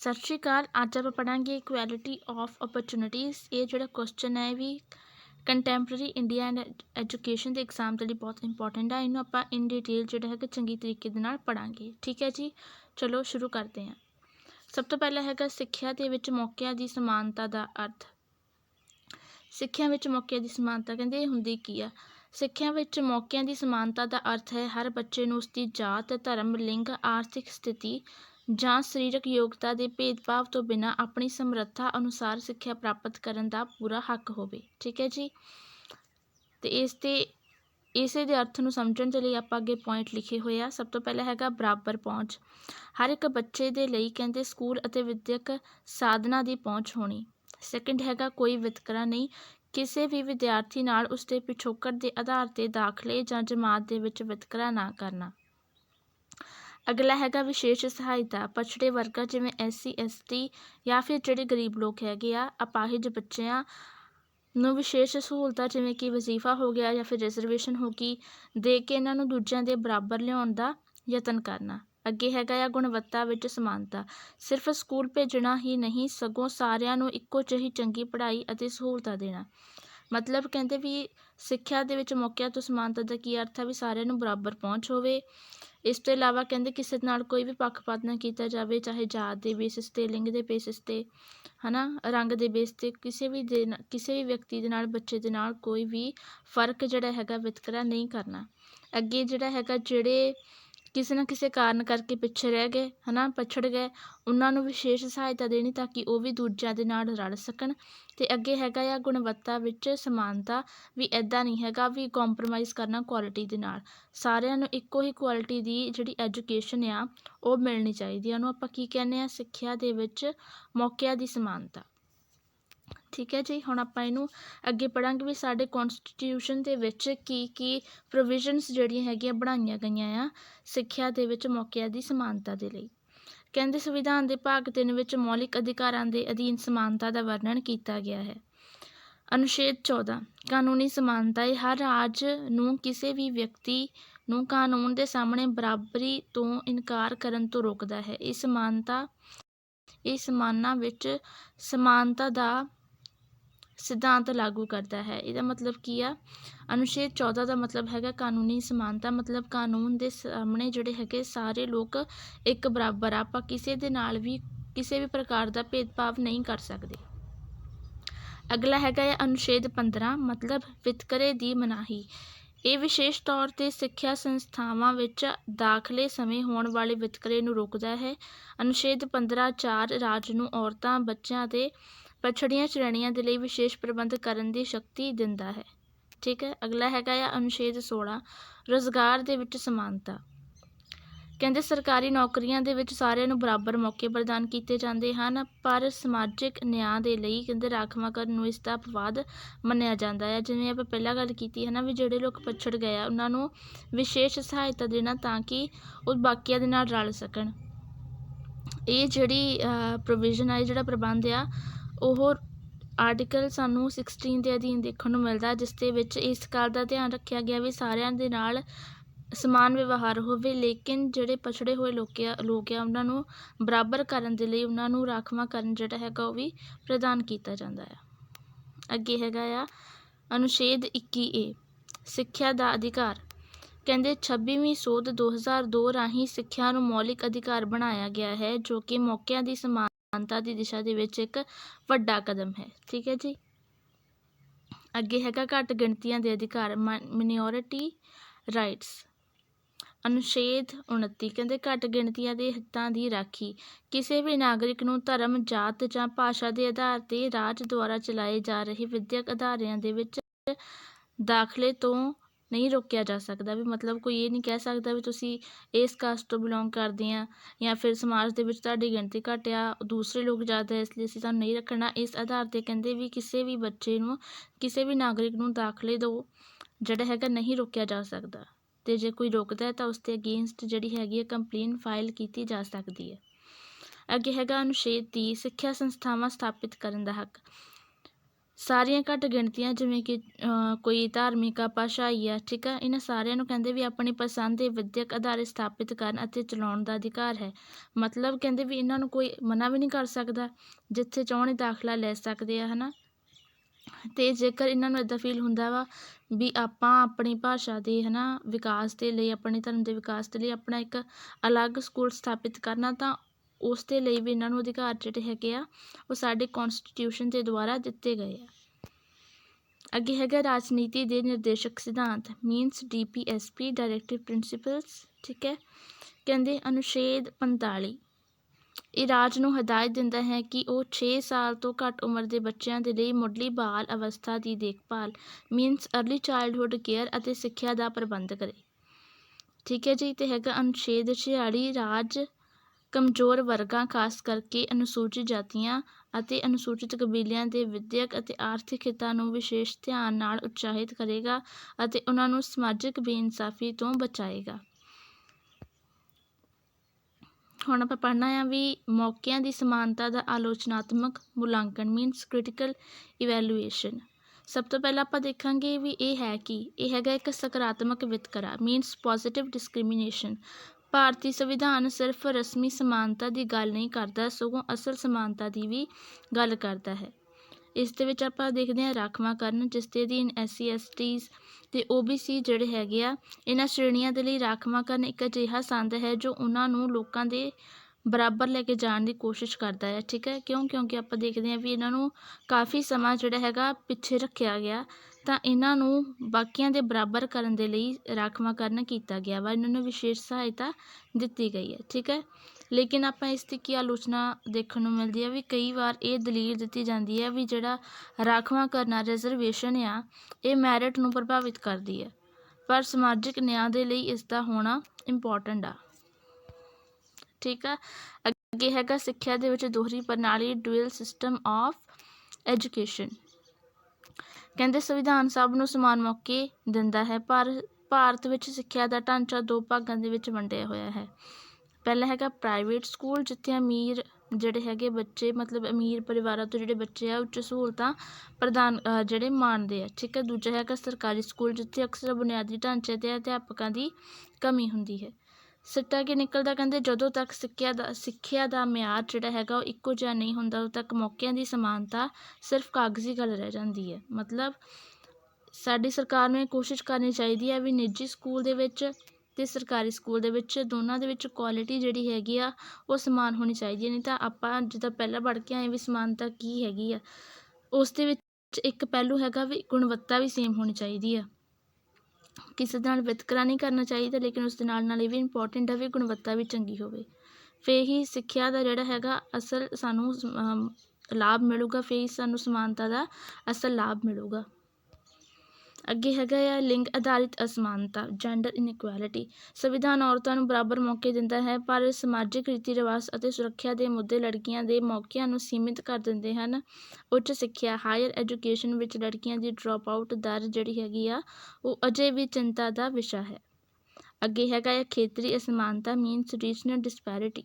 ਸਤਿ ਸ਼੍ਰੀ ਅਕਾਲ। ਅੱਜ ਆਪਾਂ ਪੜਾਂਗੇ ਇਕੁਐਲਿਟੀ ਆਫ ਓਪਰਚੁਨਿਟੀਜ਼ ਇਹ ਜਿਹੜਾ ਕੁਐਸਚਨ ਹੈ ਇਹ ਵੀ ਕੰਟੈਂਪਰੇਰੀ ਇੰਡੀਆ ਐਂਡ ਐਜੂਕੇਸ਼ਨ ਦੇ ਐਗਜ਼ਾਮ ਦੇ ਲਈ ਬਹੁਤ ਇੰਪੋਰਟੈਂਟ ਹੈ ਇਹਨੂੰ ਆਪਾਂ ਇਨ ਡਿਟੇਲ ਜਿਹੜਾ ਹੈਗਾ ਚੰਗੀ ਤਰੀਕੇ ਦੇ ਨਾਲ ਪੜਾਂਗੇ ਠੀਕ ਹੈ ਜੀ? ਚਲੋ ਸ਼ੁਰੂ ਕਰਦੇ ਹਾਂ। ਸਭ ਤੋਂ ਪਹਿਲਾਂ ਹੈਗਾ ਸਿੱਖਿਆ ਦੇ ਵਿੱਚ ਮੌਕਿਆਂ ਦੀ ਸਮਾਨਤਾ ਦਾ ਅਰਥ। ਸਿੱਖਿਆ ਵਿੱਚ ਮੌਕਿਆਂ ਦੀ ਸਮਾਨਤਾ ਕਹਿੰਦੇ ਹੁੰਦੀ ਕੀ ਆ? ਸਿੱਖਿਆ ਵਿੱਚ ਮੌਕਿਆਂ ਦੀ ਸਮਾਨਤਾ ਦਾ ਅਰਥ ਹੈ ਹਰ ਬੱਚੇ ਨੂੰ ਉਸਦੀ ਜਾਤ, ਧਰਮ, ਲਿੰਗ, ਆਰਥਿਕ ਸਥਿਤੀ ਜਾਂ ਸਰੀਰਕ ਯੋਗਤਾ ਦੇ ਭੇਦਭਾਵ ਤੋਂ ਬਿਨਾਂ ਆਪਣੀ ਸਮਰੱਥਾ ਅਨੁਸਾਰ ਸਿੱਖਿਆ ਪ੍ਰਾਪਤ ਕਰਨ ਦਾ ਪੂਰਾ ਹੱਕ ਹੋਵੇ। ਠੀਕ ਹੈ ਜੀ? ਤੇ ਇਸ ਤੇ, ਇਸੇ ਦੇ ਅਰਥ ਨੂੰ ਸਮਝਣ ਦੇ ਲਈ ਆਪਾਂ ਅੱਗੇ ਪੁਆਇੰਟ ਲਿਖੇ ਹੋਏ ਆ। ਸਭ ਤੋਂ ਪਹਿਲਾਂ ਹੈਗਾ ਬਰਾਬਰ ਪਹੁੰਚ। ਹਰ ਇੱਕ ਬੱਚੇ ਦੇ ਲਈ ਕਹਿੰਦੇ ਸਕੂਲ ਅਤੇ ਵਿਦਿਅਕ ਸਾਧਨਾਂ ਦੀ ਪਹੁੰਚ ਹੋਣੀ। ਸੈਕੰਡ ਹੈਗਾ ਕੋਈ ਵਿਤਕਰਾ ਨਹੀਂ। ਕਿਸੇ ਵੀ ਵਿਦਿਆਰਥੀ ਨਾਲ ਉਸਦੇ ਪਿਛੋਕੜ ਦੇ ਆਧਾਰ ਤੇ ਦਾਖਲੇ ਜਾਂ ਜਮਾਤ ਦੇ ਵਿੱਚ ਵਿਤਕਰਾ ਨਾ ਕਰਨਾ। ਅਗਲਾ ਹੈਗਾ ਵਿਸ਼ੇਸ਼ ਸਹਾਇਤਾ, ਪਛੜੇ ਵਰਗਾਂ ਜਿਵੇਂ ਐਸਸੀ ਐਸਟੀ ਜਾਂ ਫਿਰ ਜਿਹੜੇ ਗਰੀਬ ਲੋਕ ਹੈਗੇ ਆ, ਅਪਾਹਿਜ ਬੱਚਿਆਂ ਨੂੰ ਵਿਸ਼ੇਸ਼ ਸਹੂਲਤਾਂ ਜਿਵੇਂ ਕਿ ਵਜ਼ੀਫਾ ਹੋ ਗਿਆ ਜਾਂ ਫਿਰ ਰਿਜ਼ਰਵੇਸ਼ਨ ਹੋ ਗਈ, ਦੇ ਕੇ ਇਹਨਾਂ ਨੂੰ ਦੂਜਿਆਂ ਦੇ ਬਰਾਬਰ ਲਿਆਉਣ ਦਾ ਯਤਨ ਕਰਨਾ। ਅੱਗੇ ਹੈਗਾ ਆ ਗੁਣਵੱਤਾ ਵਿੱਚ ਸਮਾਨਤਾ, ਸਿਰਫ ਸਕੂਲ ਭੇਜਣਾ ਹੀ ਨਹੀਂ, ਸਗੋਂ ਸਾਰਿਆਂ ਨੂੰ ਇੱਕੋ ਜਿਹੀ ਚੰਗੀ ਪੜ੍ਹਾਈ ਅਤੇ ਸਹੂਲਤਾਂ ਦੇਣਾ। ਮਤਲਬ ਕਹਿੰਦੇ ਵੀ ਸਿੱਖਿਆ ਦੇ ਵਿੱਚ ਮੌਕਿਆਂ ਤੋਂ ਸਮਾਨਤਾ ਦਾ ਕੀ ਅਰਥ ਹੈ ਵੀ ਸਾਰਿਆਂ ਨੂੰ ਬਰਾਬਰ ਪਹੁੰਚ ਹੋਵੇ ਇਸ ਤੋਂ ਇਲਾਵਾ ਕਹਿੰਦੇ ਕਿਸੇ ਨਾਲ ਕੋਈ ਵੀ ਪੱਖਪਾਤ ਨਾ ਕੀਤਾ ਜਾਵੇ, ਚਾਹੇ ਜਾਤ ਦੇ ਬੇਸਿਸ 'ਤੇ, ਲਿੰਗ ਦੇ ਬੇਸਿਸ 'ਤੇ ਹੈ ਨਾ ਰੰਗ ਦੇ ਬੇਸ 'ਤੇ, ਕਿਸੇ ਵੀ ਦੇ ਨਾ- ਕਿਸੇ ਵੀ ਵਿਅਕਤੀ ਦੇ ਨਾਲ, ਬੱਚੇ ਦੇ ਨਾਲ ਕੋਈ ਵੀ ਫ਼ਰਕ ਜਿਹੜਾ ਹੈਗਾ ਵਿਤਕਰਾ ਨਹੀਂ ਕਰਨਾ। ਅੱਗੇ ਜਿਹੜਾ ਹੈਗਾ ਜਿਹੜੇ ਕਿਸੇ ਨਾ ਕਿਸੇ ਕਾਰਨ ਕਰਕੇ ਪਿੱਛੇ ਰਹਿ ਗਏ ਹੈ ਨਾ ਪਛੜ ਗਏ। ਉਹਨਾਂ ਨੂੰ ਵਿਸ਼ੇਸ਼ ਸਹਾਇਤਾ ਦੇਣੀ ਤਾਂ ਕਿ ਉਹ ਵੀ ਦੂਜਿਆਂ ਦੇ ਨਾਲ ਰਲ ਸਕਣ। ਅਤੇ ਅੱਗੇ ਹੈਗਾ ਆ ਗੁਣਵੱਤਾ ਵਿੱਚ ਸਮਾਨਤਾ, ਵੀ ਇੱਦਾਂ ਨਹੀਂ ਹੈਗਾ ਵੀ ਕੋਂਪਰੋਮਾਈਜ਼ ਕਰਨਾ ਕੁਆਲਿਟੀ ਦੇ ਨਾਲ। ਸਾਰਿਆਂ ਨੂੰ ਇੱਕੋ ਹੀ ਕੁਆਲਿਟੀ ਦੀ ਜਿਹੜੀ ਐਜੂਕੇਸ਼ਨ ਆ, ਉਹ ਮਿਲਣੀ ਚਾਹੀਦੀ ਆ। ਉਹਨੂੰ ਆਪਾਂ ਕੀ ਕਹਿੰਦੇ ਹਾਂ ਸਿੱਖਿਆ ਦੇ ਵਿੱਚ ਮੌਕਿਆਂ ਦੀ ਸਮਾਨਤਾ। ਠੀਕ ਹੈ ਜੀ, ਹੁਣ ਆਪਾਂ ਇਹਨੂੰ ਅੱਗੇ ਪੜਾਂਗੇ ਵੀ ਸਾਡੇ ਕਨਸਟੀਟਿਊਸ਼ਨ ਦੇ ਵਿੱਚ ਕੀ ਕੀ ਪ੍ਰੋਵੀਜ਼ਨਸ ਜਿਹੜੀਆਂ ਹੈਗੀਆਂ ਬਣਾਈਆਂ ਗਈਆਂ ਆ, ਸਿੱਖਿਆ ਦੇ ਵਿੱਚ ਮੌਕਿਆਂ ਦੀ ਸਮਾਨਤਾ ਦੇ ਲਈ। ਕਹਿੰਦੇ ਸੰਵਿਧਾਨ ਦੇ ਭਾਗ 3 ਵਿੱਚ ਮੌਲਿਕ ਅਧਿਕਾਰਾਂ ਦੇ ਅਧੀਨ ਸਮਾਨਤਾ ਦਾ ਵਰਣਨ ਕੀਤਾ ਗਿਆ ਹੈ। ਅਨੁਛੇਦ 14 ਕਾਨੂੰਨੀ ਸਮਾਨਤਾ ਇਹ ਹਰ ਰਾਜ ਨੂੰ ਕਿਸੇ ਵੀ ਵਿਅਕਤੀ ਨੂੰ ਕਾਨੂੰਨ ਦੇ ਸਾਹਮਣੇ ਬਰਾਬਰੀ ਤੋਂ ਇਨਕਾਰ ਕਰਨ ਤੋਂ ਰੋਕਦਾ ਹੈ। ਇਹ ਸਮਾਨਤਾ, ਇਹ ਸਮਾਨਾਂ ਵਿੱਚ ਸਮਾਨਤਾ ਦਾ ਸਿਧਾਂਤ ਲਾਗੂ ਕਰਦਾ ਹੈ। ਇਹਦਾ ਮਤਲਬ ਕੀ ਆ? ਅਨੁਛੇਦ 14 ਦਾ ਮਤਲਬ ਹੈਗਾ ਕਾਨੂੰਨੀ ਸਮਾਨਤਾ, ਮਤਲਬ ਕਾਨੂੰਨ ਦੇ ਸਾਹਮਣੇ ਜਿਹੜੇ ਹੈਗੇ ਸਾਰੇ ਲੋਕ ਇੱਕ ਬਰਾਬਰ ਆ। ਆਪਾਂ ਕਿਸੇ ਦੇ ਨਾਲ ਵੀ ਕਿਸੇ ਵੀ ਪ੍ਰਕਾਰ ਦਾ ਭੇਦਭਾਵ ਨਹੀਂ ਕਰ ਸਕਦੇ। ਅਗਲਾ ਹੈਗਾ ਹੈ ਅਨੁਛੇਦ 15 ਮਤਲਬ ਵਿਤਕਰੇ ਦੀ ਮਨਾਹੀ। ਇਹ ਵਿਸ਼ੇਸ਼ ਤੌਰ ਤੇ ਸਿੱਖਿਆ ਸੰਸਥਾਵਾਂ ਵਿੱਚ ਦਾਖਲੇ ਸਮੇਂ ਹੋਣ ਵਾਲੇ ਵਿਤਕਰੇ ਨੂੰ ਰੋਕਦਾ ਹੈ। ਅਨੁਛੇਦ 15 4 ਰਾਜ ਨੂੰ ਔਰਤਾਂ, ਬੱਚਿਆਂ ਅਤੇ ਪਛੜੀਆਂ ਸ਼੍ਰੇਣੀਆਂ ਦੇ ਲਈ ਵਿਸ਼ੇਸ਼ ਪ੍ਰਬੰਧ ਕਰਨ ਦੀ ਸ਼ਕਤੀ ਦਿੰਦਾ ਹੈ। ਠੀਕ ਹੈ, ਅਗਲਾ ਹੈਗਾ ਆ ਅਨੁਛੇਦ 16 ਰੋਜ਼ਗਾਰ ਦੇ ਵਿੱਚ ਸਮਾਨਤਾ। ਕਹਿੰਦੇ ਸਰਕਾਰੀ ਨੌਕਰੀਆਂ ਦੇ ਵਿੱਚ ਸਾਰਿਆਂ ਨੂੰ ਬਰਾਬਰ ਮੌਕੇ ਪ੍ਰਦਾਨ ਕੀਤੇ ਜਾਂਦੇ ਹਨ, ਪਰ ਸਮਾਜਿਕ ਨਿਆਂ ਦੇ ਲਈ ਕਹਿੰਦੇ ਰਾਖਵਾਂਕਰਨ ਨੂੰ ਇਸ ਦਾ ਅਪਵਾਦ ਮੰਨਿਆ ਜਾਂਦਾ ਹੈ। ਜਿਵੇਂ ਆਪਾਂ ਪਹਿਲਾਂ ਗੱਲ ਕੀਤੀ ਹੈ ਨਾ ਵੀ ਜਿਹੜੇ ਲੋਕ ਪਛੜ ਗਏ ਆ, ਉਹਨਾਂ ਨੂੰ ਵਿਸ਼ੇਸ਼ ਸਹਾਇਤਾ ਦੇਣਾ ਤਾਂ ਕਿ ਉਹ ਬਾਕੀਆਂ ਦੇ ਨਾਲ ਰਲ ਸਕਣ। ਇਹ ਜਿਹੜੀ ਪ੍ਰੋਵੀਜ਼ਨ ਆ, ਇਹ ਜਿਹੜਾ ਪ੍ਰਬੰਧ ਆ ਉਹ ਆਰਟੀਕਲ ਸਾਨੂੰ 16 ਦੇ ਅਧੀਨ ਦੇਖਣ ਨੂੰ ਮਿਲਦਾ, ਜਿਸ ਦੇ ਵਿੱਚ ਇਸ ਗੱਲ ਦਾ ਧਿਆਨ ਰੱਖਿਆ ਗਿਆ ਵੀ ਸਾਰਿਆਂ ਦੇ ਨਾਲ ਸਮਾਨ ਵਿਵਹਾਰ ਹੋਵੇ, ਲੇਕਿਨ ਜਿਹੜੇ ਪਛੜੇ ਹੋਏ ਲੋਕ ਆ ਲੋਕ ਆ, ਉਹਨਾਂ ਨੂੰ ਬਰਾਬਰ ਕਰਨ ਦੇ ਲਈ ਉਹਨਾਂ ਨੂੰ ਰਾਖਵਾਂਕਰਨ ਜਿਹੜਾ ਹੈਗਾ ਉਹ ਵੀ ਪ੍ਰਦਾਨ ਕੀਤਾ ਜਾਂਦਾ ਆ। ਅੱਗੇ ਹੈਗਾ ਆ, ਅਨੁਛੇਦ 21 ਏ, ਸਿੱਖਿਆ ਦਾ ਅਧਿਕਾਰ। ਕਹਿੰਦੇ 26ਵੀਂ ਸੋਧ 2002 ਰਾਹੀਂ ਸਿੱਖਿਆ ਨੂੰ ਮੌਲਿਕ ਅਧਿਕਾਰ ਬਣਾਇਆ ਗਿਆ ਹੈ, ਜੋ ਕਿ ਮੌਕਿਆਂ ਦੀ ਸਮਾਨ ਸਮਾਨਤਾ ਦੀ ਦਿਸ਼ਾ ਦੇ ਵਿੱਚ ਇੱਕ ਵੱਡਾ ਕਦਮ ਹੈ। ਠੀਕ ਹੈ ਜੀ? ਅੱਗੇ ਹੈਗਾ ਘੱਟ ਗਿਣਤੀਆਂ ਦੇ ਅਧਿਕਾਰ ਮਿਨੋਰਿਟੀ ਰਾਈਟਸ ਅਨੁਛੇਦ 29 ਕਹਿੰਦੇ ਘੱਟ ਗਿਣਤੀਆਂ ਦੇ ਹਿੱਤਾਂ ਦੀ ਰਾਖੀ। ਕਿਸੇ ਵੀ ਨਾਗਰਿਕ ਨੂੰ ਧਰਮ, ਜਾਤ ਜਾਂ ਭਾਸ਼ਾ ਦੇ ਆਧਾਰ ਤੇ ਰਾਜ ਦੁਆਰਾ ਚਲਾਏ ਜਾ ਰਹੇ ਵਿਦਿਅਕ ਅਦਾਰਿਆਂ ਦੇ ਵਿੱਚ ਦਾਖਲੇ ਤੋਂ ਨਹੀਂ ਰੋਕਿਆ ਜਾ ਸਕਦਾ ਵੀ ਮਤਲਬ ਕੋਈ ਇਹ ਨਹੀਂ ਕਹਿ ਸਕਦਾ ਵੀ ਤੁਸੀਂ ਇਸ ਕਾਸਟ ਤੋਂ ਬਿਲੋਂਗ ਕਰਦੇ ਆ ਜਾਂ ਫਿਰ ਸਮਾਜ ਦੇ ਵਿੱਚ ਤੁਹਾਡੀ ਗਿਣਤੀ ਘੱਟ ਆ, ਦੂਸਰੇ ਲੋਕ ਜ਼ਿਆਦਾ ਇਸ ਲਈ ਅਸੀਂ ਤੁਹਾਨੂੰ ਨਹੀਂ ਰੱਖਣਾ। ਇਸ ਆਧਾਰ ਤੇ ਕਹਿੰਦੇ ਵੀ ਕਿਸੇ ਵੀ ਬੱਚੇ ਨੂੰ, ਕਿਸੇ ਵੀ ਨਾਗਰਿਕ ਨੂੰ ਦਾਖਲੇ ਤੋਂ ਜਿਹੜਾ ਹੈਗਾ ਨਹੀਂ ਰੋਕਿਆ ਜਾ ਸਕਦਾ। ਅਤੇ ਜੇ ਕੋਈ ਰੋਕਦਾ ਤਾਂ ਉਸ ਦੇ ਅਗੇਂਸਟ ਜਿਹੜੀ ਹੈਗੀ ਹੈ ਕੰਪਲੇਨ ਫਾਈਲ ਕੀਤੀ ਜਾ ਸਕਦੀ ਹੈ। ਅੱਗੇ ਹੈਗਾ ਅਨੁਛੇਦ ਦੀ ਸਿੱਖਿਆ ਸੰਸਥਾਵਾਂ ਸਥਾਪਿਤ ਕਰਨ ਦਾ ਹੱਕ। ਸਾਰੀਆਂ ਘੱਟ ਗਿਣਤੀਆਂ, ਜਿਵੇਂ ਕਿ ਕੋਈ ਧਾਰਮਿਕ ਆ, ਭਾਸ਼ਾਈ ਆ, ਠੀਕ ਆ, ਇਹਨਾਂ ਸਾਰਿਆਂ ਨੂੰ ਕਹਿੰਦੇ ਵੀ ਆਪਣੀ ਪਸੰਦ ਦੇ ਵਿੱਦਿਅਕ ਅਦਾਰੇ ਸਥਾਪਿਤ ਕਰਨ ਅਤੇ ਚਲਾਉਣ ਦਾ ਅਧਿਕਾਰ ਹੈ। ਮਤਲਬ ਕਹਿੰਦੇ ਵੀ ਇਹਨਾਂ ਨੂੰ ਕੋਈ ਮਨਾ ਵੀ ਨਹੀਂ ਕਰ ਸਕਦਾ, ਜਿੱਥੇ ਚਾਹੁਣ ਦਾਖਲਾ ਲੈ ਸਕਦੇ ਆ ਹੈ ਨਾ ਅਤੇ ਜੇਕਰ ਇਹਨਾਂ ਨੂੰ ਇੱਦਾਂ ਫੀਲ ਹੁੰਦਾ ਵਾ ਵੀ ਆਪਾਂ ਆਪਣੀ ਭਾਸ਼ਾ ਦੇ ਹੈ ਨਾ ਵਿਕਾਸ ਦੇ ਲਈ, ਆਪਣੇ ਧਰਮ ਦੇ ਵਿਕਾਸ ਦੇ ਲਈ ਆਪਣਾ ਇੱਕ ਅਲੱਗ ਸਕੂਲ ਸਥਾਪਿਤ ਕਰਨਾ, ਤਾਂ ਉਸ ਦੇ ਲਈ ਵੀ ਇਹਨਾਂ ਨੂੰ ਅਧਿਕਾਰ ਜਿਹੜੇ ਹੈਗੇ ਆ, ਉਹ ਸਾਡੇ ਕਨਸਟੀਟਿਊਸ਼ਨ ਦੇ ਦੁਆਰਾ ਦਿੱਤੇ ਗਏ ਆ। ਅੱਗੇ ਹੈਗਾ ਰਾਜਨੀਤੀ ਦੇ ਨਿਰਦੇਸ਼ਕ ਸਿਧਾਂਤ means D P S P directive principles ਠੀਕ ਹੈ? ਕਹਿੰਦੇ ਅਨੁਛੇਦ 45 ਇਹ ਰਾਜ ਨੂੰ ਹਦਾਇਤ ਦਿੰਦਾ ਹੈ ਕਿ ਉਹ 6 ਸਾਲ ਤੋਂ ਘੱਟ ਉਮਰ ਦੇ ਬੱਚਿਆਂ ਦੇ ਲਈ ਮੁੱਢਲੀ ਬਾਲ ਅਵਸਥਾ ਦੀ ਦੇਖਭਾਲ ਮੀਨਸ ਅਰਲੀ ਚਾਈਲਡਹੁੱਡ ਕੇਅਰ ਅਤੇ ਸਿੱਖਿਆ ਦਾ ਪ੍ਰਬੰਧ ਕਰੇ। ਠੀਕ ਹੈ ਜੀ, ਤੇ ਹੈਗਾ ਅਨੁਛੇਦ 46 ਰਾਜ ਕਮਜ਼ੋਰ ਵਰਗਾਂ, ਖਾਸ ਕਰਕੇ ਅਨੁਸੂਚਿਤ ਜਾਤੀਆਂ ਅਤੇ ਅਨੁਸੂਚਿਤ ਕਬੀਲਿਆਂ ਦੇ ਵਿੱਦਿਅਕ ਅਤੇ ਆਰਥਿਕ ਹਿੱਤਾਂ ਨੂੰ ਵਿਸ਼ੇਸ਼ ਧਿਆਨ ਨਾਲ ਉਤਸ਼ਾਹਿਤ ਕਰੇਗਾ ਅਤੇ ਉਹਨਾਂ ਨੂੰ ਸਮਾਜਿਕ ਬੇਇਨਸਾਫੀ ਤੋਂ ਬਚਾਏਗਾ। ਹੁਣ ਆਪਾਂ ਪੜ੍ਹਨਾ ਆ ਵੀ ਮੌਕਿਆਂ ਦੀ ਸਮਾਨਤਾ ਦਾ ਆਲੋਚਨਾਤਮਕ ਮੁਲਾਂਕਣ ਮੀਨਸ ਕ੍ਰਿਟੀਕਲ ਇਵੈਲੂਏਸ਼ਨ ਸਭ ਤੋਂ ਪਹਿਲਾਂ ਆਪਾਂ ਦੇਖਾਂਗੇ ਵੀ ਇਹ ਹੈ ਕੀ ਇਹ ਹੈਗਾ ਇੱਕ ਸਕਾਰਾਤਮਕ ਵਿਤਕਰਾ ਮੀਨਸ ਪੋਜ਼ਿਟਿਵ ਡਿਸਕ੍ਰਿਮੀਨੇਸ਼ਨ ਭਾਰਤੀ ਸੰਵਿਧਾਨ ਸਿਰਫ ਰਸਮੀ ਸਮਾਨਤਾ ਦੀ ਗੱਲ ਨਹੀਂ ਕਰਦਾ, ਸਗੋਂ ਅਸਲ ਸਮਾਨਤਾ ਦੀ ਵੀ ਗੱਲ ਕਰਦਾ ਹੈ। ਇਸ ਦੇ ਵਿੱਚ ਆਪਾਂ ਦੇਖਦੇ ਹਾਂ ਰਾਖਵਾਂਕਰਨ ਜਿਸ ਦੇ ਅਧੀਨ ਐਸਸੀ ਐਸਟੀਜ਼ ਤੇ ਓਬੀਸੀ ਜਿਹੜੇ ਹੈਗੇ ਆ, ਇਹਨਾਂ ਸ਼੍ਰੇਣੀਆਂ ਦੇ ਲਈ ਰਾਖਵਾਂਕਰਨ ਇੱਕ ਅਜਿਹਾ ਸੰਦ ਹੈ ਜੋ ਉਹਨਾਂ ਨੂੰ ਲੋਕਾਂ ਦੇ ਬਰਾਬਰ ਲੈ ਕੇ ਜਾਣ ਦੀ ਕੋਸ਼ਿਸ਼ ਕਰਦਾ ਹੈ। ਠੀਕ ਹੈ? ਕਿਉਂ? ਕਿਉਂਕਿ ਆਪਾਂ ਦੇਖਦੇ ਹਾਂ ਵੀ ਇਹਨਾਂ ਨੂੰ ਕਾਫੀ ਸਮਾਂ ਜਿਹੜਾ ਹੈਗਾ ਪਿੱਛੇ ਰੱਖਿਆ ਗਿਆ। ਤਾਂ ਇਹਨਾਂ ਨੂੰ ਬਾਕੀਆਂ ਦੇ ਬਰਾਬਰ ਕਰਨ ਦੇ ਲਈ ਰਾਖਵਾਂਕਰਨ ਕੀਤਾ ਗਿਆ ਵਾ। ਇਹਨਾਂ ਨੂੰ ਵਿਸ਼ੇਸ਼ ਸਹਾਇਤਾ ਦਿੱਤੀ ਗਈ ਹੈ, ਠੀਕ ਹੈ? ਲੇਕਿਨ ਆਪਾਂ ਇਸ ਦੀ ਕੀ ਆਲੋਚਨਾ ਦੇਖਣ ਨੂੰ ਮਿਲਦੀ ਹੈ ਵੀ ਕਈ ਵਾਰ ਇਹ ਦਲੀਲ ਦਿੱਤੀ ਜਾਂਦੀ ਹੈ ਵੀ ਜਿਹੜਾ ਰਾਖਵਾਂਕਰਨ ਆ ਰਿਜ਼ਰਵੇਸ਼ਨ ਆ, ਇਹ ਮੈਰਿਟ ਨੂੰ ਪ੍ਰਭਾਵਿਤ ਕਰਦੀ ਹੈ। ਪਰ ਸਮਾਜਿਕ ਨਿਆਂ ਦੇ ਲਈ ਇਸ ਦਾ ਹੋਣਾ ਇੰਪੋਰਟੈਂਟ ਆ। ਠੀਕ ਆ? ਅੱਗੇ ਹੈਗਾ ਸਿੱਖਿਆ ਦੇ ਵਿੱਚ ਦੋਹਰੀ ਪ੍ਰਣਾਲੀ ਡੁਅਲ ਸਿਸਟਮ ਆਫ ਐਜੂਕੇਸ਼ਨ ਕਹਿੰਦੇ ਸੰਵਿਧਾਨ ਸਭ ਨੂੰ ਸਮਾਨ ਮੌਕੇ ਦਿੰਦਾ ਹੈ, ਪਰ ਭਾਰਤ ਵਿੱਚ ਸਿੱਖਿਆ ਦਾ ਢਾਂਚਾ ਦੋ ਭਾਗਾਂ ਦੇ ਵਿੱਚ ਵੰਡਿਆ ਹੋਇਆ ਹੈ। ਪਹਿਲਾ ਹੈਗਾ ਪ੍ਰਾਈਵੇਟ ਸਕੂਲ ਜਿੱਥੇ ਅਮੀਰ ਜਿਹੜੇ ਹੈਗੇ ਬੱਚੇ, ਮਤਲਬ ਅਮੀਰ ਪਰਿਵਾਰਾਂ ਤੋਂ ਜਿਹੜੇ ਬੱਚੇ ਆ, ਉੱਚ ਸਹੂਲਤਾਂ ਪ੍ਰਦਾਨ ਜਿਹੜੇ ਮਾਣਦੇ ਆ। ਠੀਕ ਹੈ, ਦੂਜਾ ਹੈਗਾ ਸਰਕਾਰੀ ਸਕੂਲ ਜਿੱਥੇ ਅਕਸਰ ਬੁਨਿਆਦੀ ਢਾਂਚੇ ਅਤੇ ਅਧਿਆਪਕਾਂ ਦੀ ਕਮੀ ਹੁੰਦੀ ਹੈ। ਸਿੱਟਾ ਕੀ ਨਿਕਲਦਾ, ਕਹਿੰਦੇ ਜਦੋਂ ਤੱਕ ਸਿੱਖਿਆ ਦਾ ਸਿੱਖਿਆ ਦਾ ਮਿਆਰ ਜਿਹੜਾ ਹੈਗਾ ਉਹ ਇੱਕੋ ਜਿਹਾ ਨਹੀਂ ਹੁੰਦਾ, ਉਦੋਂ ਤੱਕ ਮੌਕਿਆਂ ਦੀ ਸਮਾਨਤਾ ਸਿਰਫ ਕਾਗਜ਼ੀ ਗੱਲ ਰਹਿ ਜਾਂਦੀ ਹੈ। ਮਤਲਬ ਸਾਡੀ ਸਰਕਾਰ ਨੂੰ ਇਹ ਕੋਸ਼ਿਸ਼ ਕਰਨੀ ਚਾਹੀਦੀ ਹੈ ਵੀ ਨਿੱਜੀ ਸਕੂਲ ਦੇ ਵਿੱਚ ਅਤੇ ਸਰਕਾਰੀ ਸਕੂਲ ਦੇ ਵਿੱਚ ਦੋਨਾਂ ਦੇ ਵਿੱਚ ਕੁਆਲਿਟੀ ਜਿਹੜੀ ਹੈਗੀ ਆ, ਉਹ ਸਮਾਨ ਹੋਣੀ ਚਾਹੀਦੀ ਹੈ। ਨਹੀਂ ਤਾਂ ਆਪਾਂ ਜਿੱਦਾਂ ਪਹਿਲਾਂ ਪੜ੍ਹ ਕੇ ਆਏ ਵੀ ਸਮਾਨਤਾ ਕੀ ਹੈਗੀ ਆ, ਉਸ ਦੇ ਵਿੱਚ ਇੱਕ ਪਹਿਲੂ ਹੈਗਾ ਵੀ ਗੁਣਵੱਤਾ ਵੀ ਸੇਮ ਹੋਣੀ ਚਾਹੀਦੀ ਆ। ਕਿਸੇ ਦੇ ਨਾਲ ਵਿਤਕਰਾ ਨਹੀਂ ਕਰਨਾ ਚਾਹੀਦਾ, ਲੇਕਿਨ ਉਸ ਦੇ ਨਾਲ ਨਾਲ ਇਹ ਵੀ ਇੰਪੋਰਟੈਂਟ ਆ ਵੀ ਗੁਣਵੱਤਾ ਵੀ ਚੰਗੀ ਹੋਵੇ। ਫਿਰ ਹੀ ਸਿੱਖਿਆ ਦਾ ਜਿਹੜਾ ਹੈਗਾ, ਅਸਲ ਸਾਨੂੰ ਲਾਭ ਮਿਲੂਗਾ, ਫਿਰ ਹੀ ਸਾਨੂੰ ਸਮਾਨਤਾ ਦਾ ਅਸਲ ਲਾਭ ਮਿਲੂਗਾ। ਅੱਗੇ ਹੈਗਾ ਆ, ਲਿੰਗ ਅਧਾਰਿਤ ਅਸਮਾਨਤਾ ਜੈਂਡਰ ਇਨਇਕੁਐਲਿਟੀ ਸੰਵਿਧਾਨ ਔਰਤਾਂ ਨੂੰ ਬਰਾਬਰ ਮੌਕੇ ਦਿੰਦਾ ਹੈ, ਪਰ ਸਮਾਜਿਕ ਰੀਤੀ ਰਿਵਾਜ ਅਤੇ ਸੁਰੱਖਿਆ ਦੇ ਮੁੱਦੇ ਲੜਕੀਆਂ ਦੇ ਮੌਕਿਆਂ ਨੂੰ ਸੀਮਿਤ ਕਰ ਦਿੰਦੇ ਹਨ। ਉੱਚ ਸਿੱਖਿਆ, ਹਾਇਰ ਐਜੂਕੇਸ਼ਨ ਵਿੱਚ ਲੜਕੀਆਂ ਦੀ ਡਰੋਪ ਆਊਟ ਦਰ ਜਿਹੜੀ ਹੈਗੀ ਆ, ਉਹ ਅਜੇ ਵੀ ਚਿੰਤਾ ਦਾ ਵਿਸ਼ਾ ਹੈ। ਅੱਗੇ ਹੈਗਾ ਹੈ ਖੇਤਰੀ ਅਸਮਾਨਤਾ ਮੀਨਸ ਰੀਜਨਲ ਡਿਸਪੈਰਿਟੀ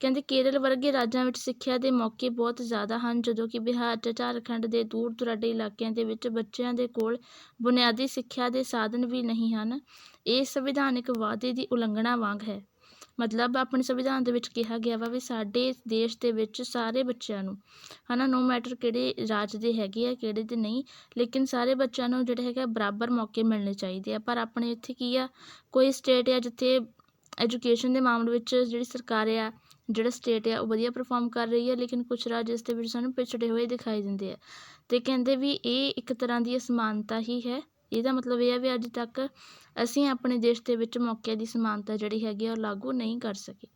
ਕਹਿੰਦੇ ਕੇਰਲ ਵਰਗੇ ਰਾਜਾਂ ਵਿੱਚ ਸਿੱਖਿਆ ਦੇ ਮੌਕੇ ਬਹੁਤ ਜ਼ਿਆਦਾ ਹਨ, ਜਦੋਂ ਕਿ ਬਿਹਾਰ ਤੇ ਝਾਰਖੰਡ ਦੇ ਦੂਰ ਦੁਰਾਡੇ ਇਲਾਕਿਆਂ ਦੇ ਵਿੱਚ ਬੱਚਿਆਂ ਦੇ ਕੋਲ ਬੁਨਿਆਦੀ ਸਿੱਖਿਆ ਦੇ ਸਾਧਨ ਵੀ ਨਹੀਂ ਹਨ। ਇਹ ਸੰਵਿਧਾਨਕ ਵਾਅਦੇ ਦੀ ਉਲੰਘਣਾ ਵਾਂਗ ਹੈ। ਮਤਲਬ ਆਪਣੇ ਸੰਵਿਧਾਨ ਦੇ ਵਿੱਚ ਕਿਹਾ ਗਿਆ ਵਾ ਵੀ ਸਾਡੇ ਦੇਸ਼ ਦੇ ਵਿੱਚ ਸਾਰੇ ਬੱਚਿਆਂ ਨੂੰ ਹੈ ਨਾ ਨੋ ਮੈਟਰ ਕਿਹੜੇ ਰਾਜ ਦੇ ਹੈਗੇ ਆ, ਕਿਹੜੇ ਦੇ ਨਹੀਂ, ਲੇਕਿਨ ਸਾਰੇ ਬੱਚਿਆਂ ਨੂੰ ਜਿਹੜੇ ਹੈਗਾ ਬਰਾਬਰ ਮੌਕੇ ਮਿਲਣੇ ਚਾਹੀਦੇ ਆ। ਪਰ ਆਪਣੇ ਇੱਥੇ ਕੀ ਆ, ਕੋਈ ਸਟੇਟ ਆ ਜਿੱਥੇ ਐਜੂਕੇਸ਼ਨ ਦੇ ਮਾਮਲੇ ਵਿੱਚ ਜਿਹੜੀ ਸਰਕਾਰ ਆ, ਜਿਹੜਾ ਸਟੇਟ ਆ, ਉਹ ਵਧੀਆ ਪਰਫਾਰਮ ਕਰ ਰਹੀ ਹੈ ਲੇਕਿਨ ਕੁਝ ਰਾਜ ਇਸ ਦੇ ਵਿੱਚ ਸਾਨੂੰ ਪਿਛੜੇ ਹੋਏ ਦਿਖਾਈ ਦਿੰਦੇ ਆ। ਅਤੇ ਕਹਿੰਦੇ ਵੀ ਇਹ ਇੱਕ ਤਰ੍ਹਾਂ ਦੀ ਅਸਮਾਨਤਾ ਹੀ ਹੈ। ਇਹਦਾ ਮਤਲਬ ਇਹ ਹੈ ਵੀ ਅੱਜ ਤੱਕ ਅਸੀਂ ਆਪਣੇ ਦੇਸ਼ ਦੇ ਵਿੱਚ ਮੌਕਿਆਂ ਦੀ ਸਮਾਨਤਾ ਜਿਹੜੀ ਹੈਗੀ ਆ ਉਹ ਲਾਗੂ ਨਹੀਂ ਕਰ ਸਕੇ।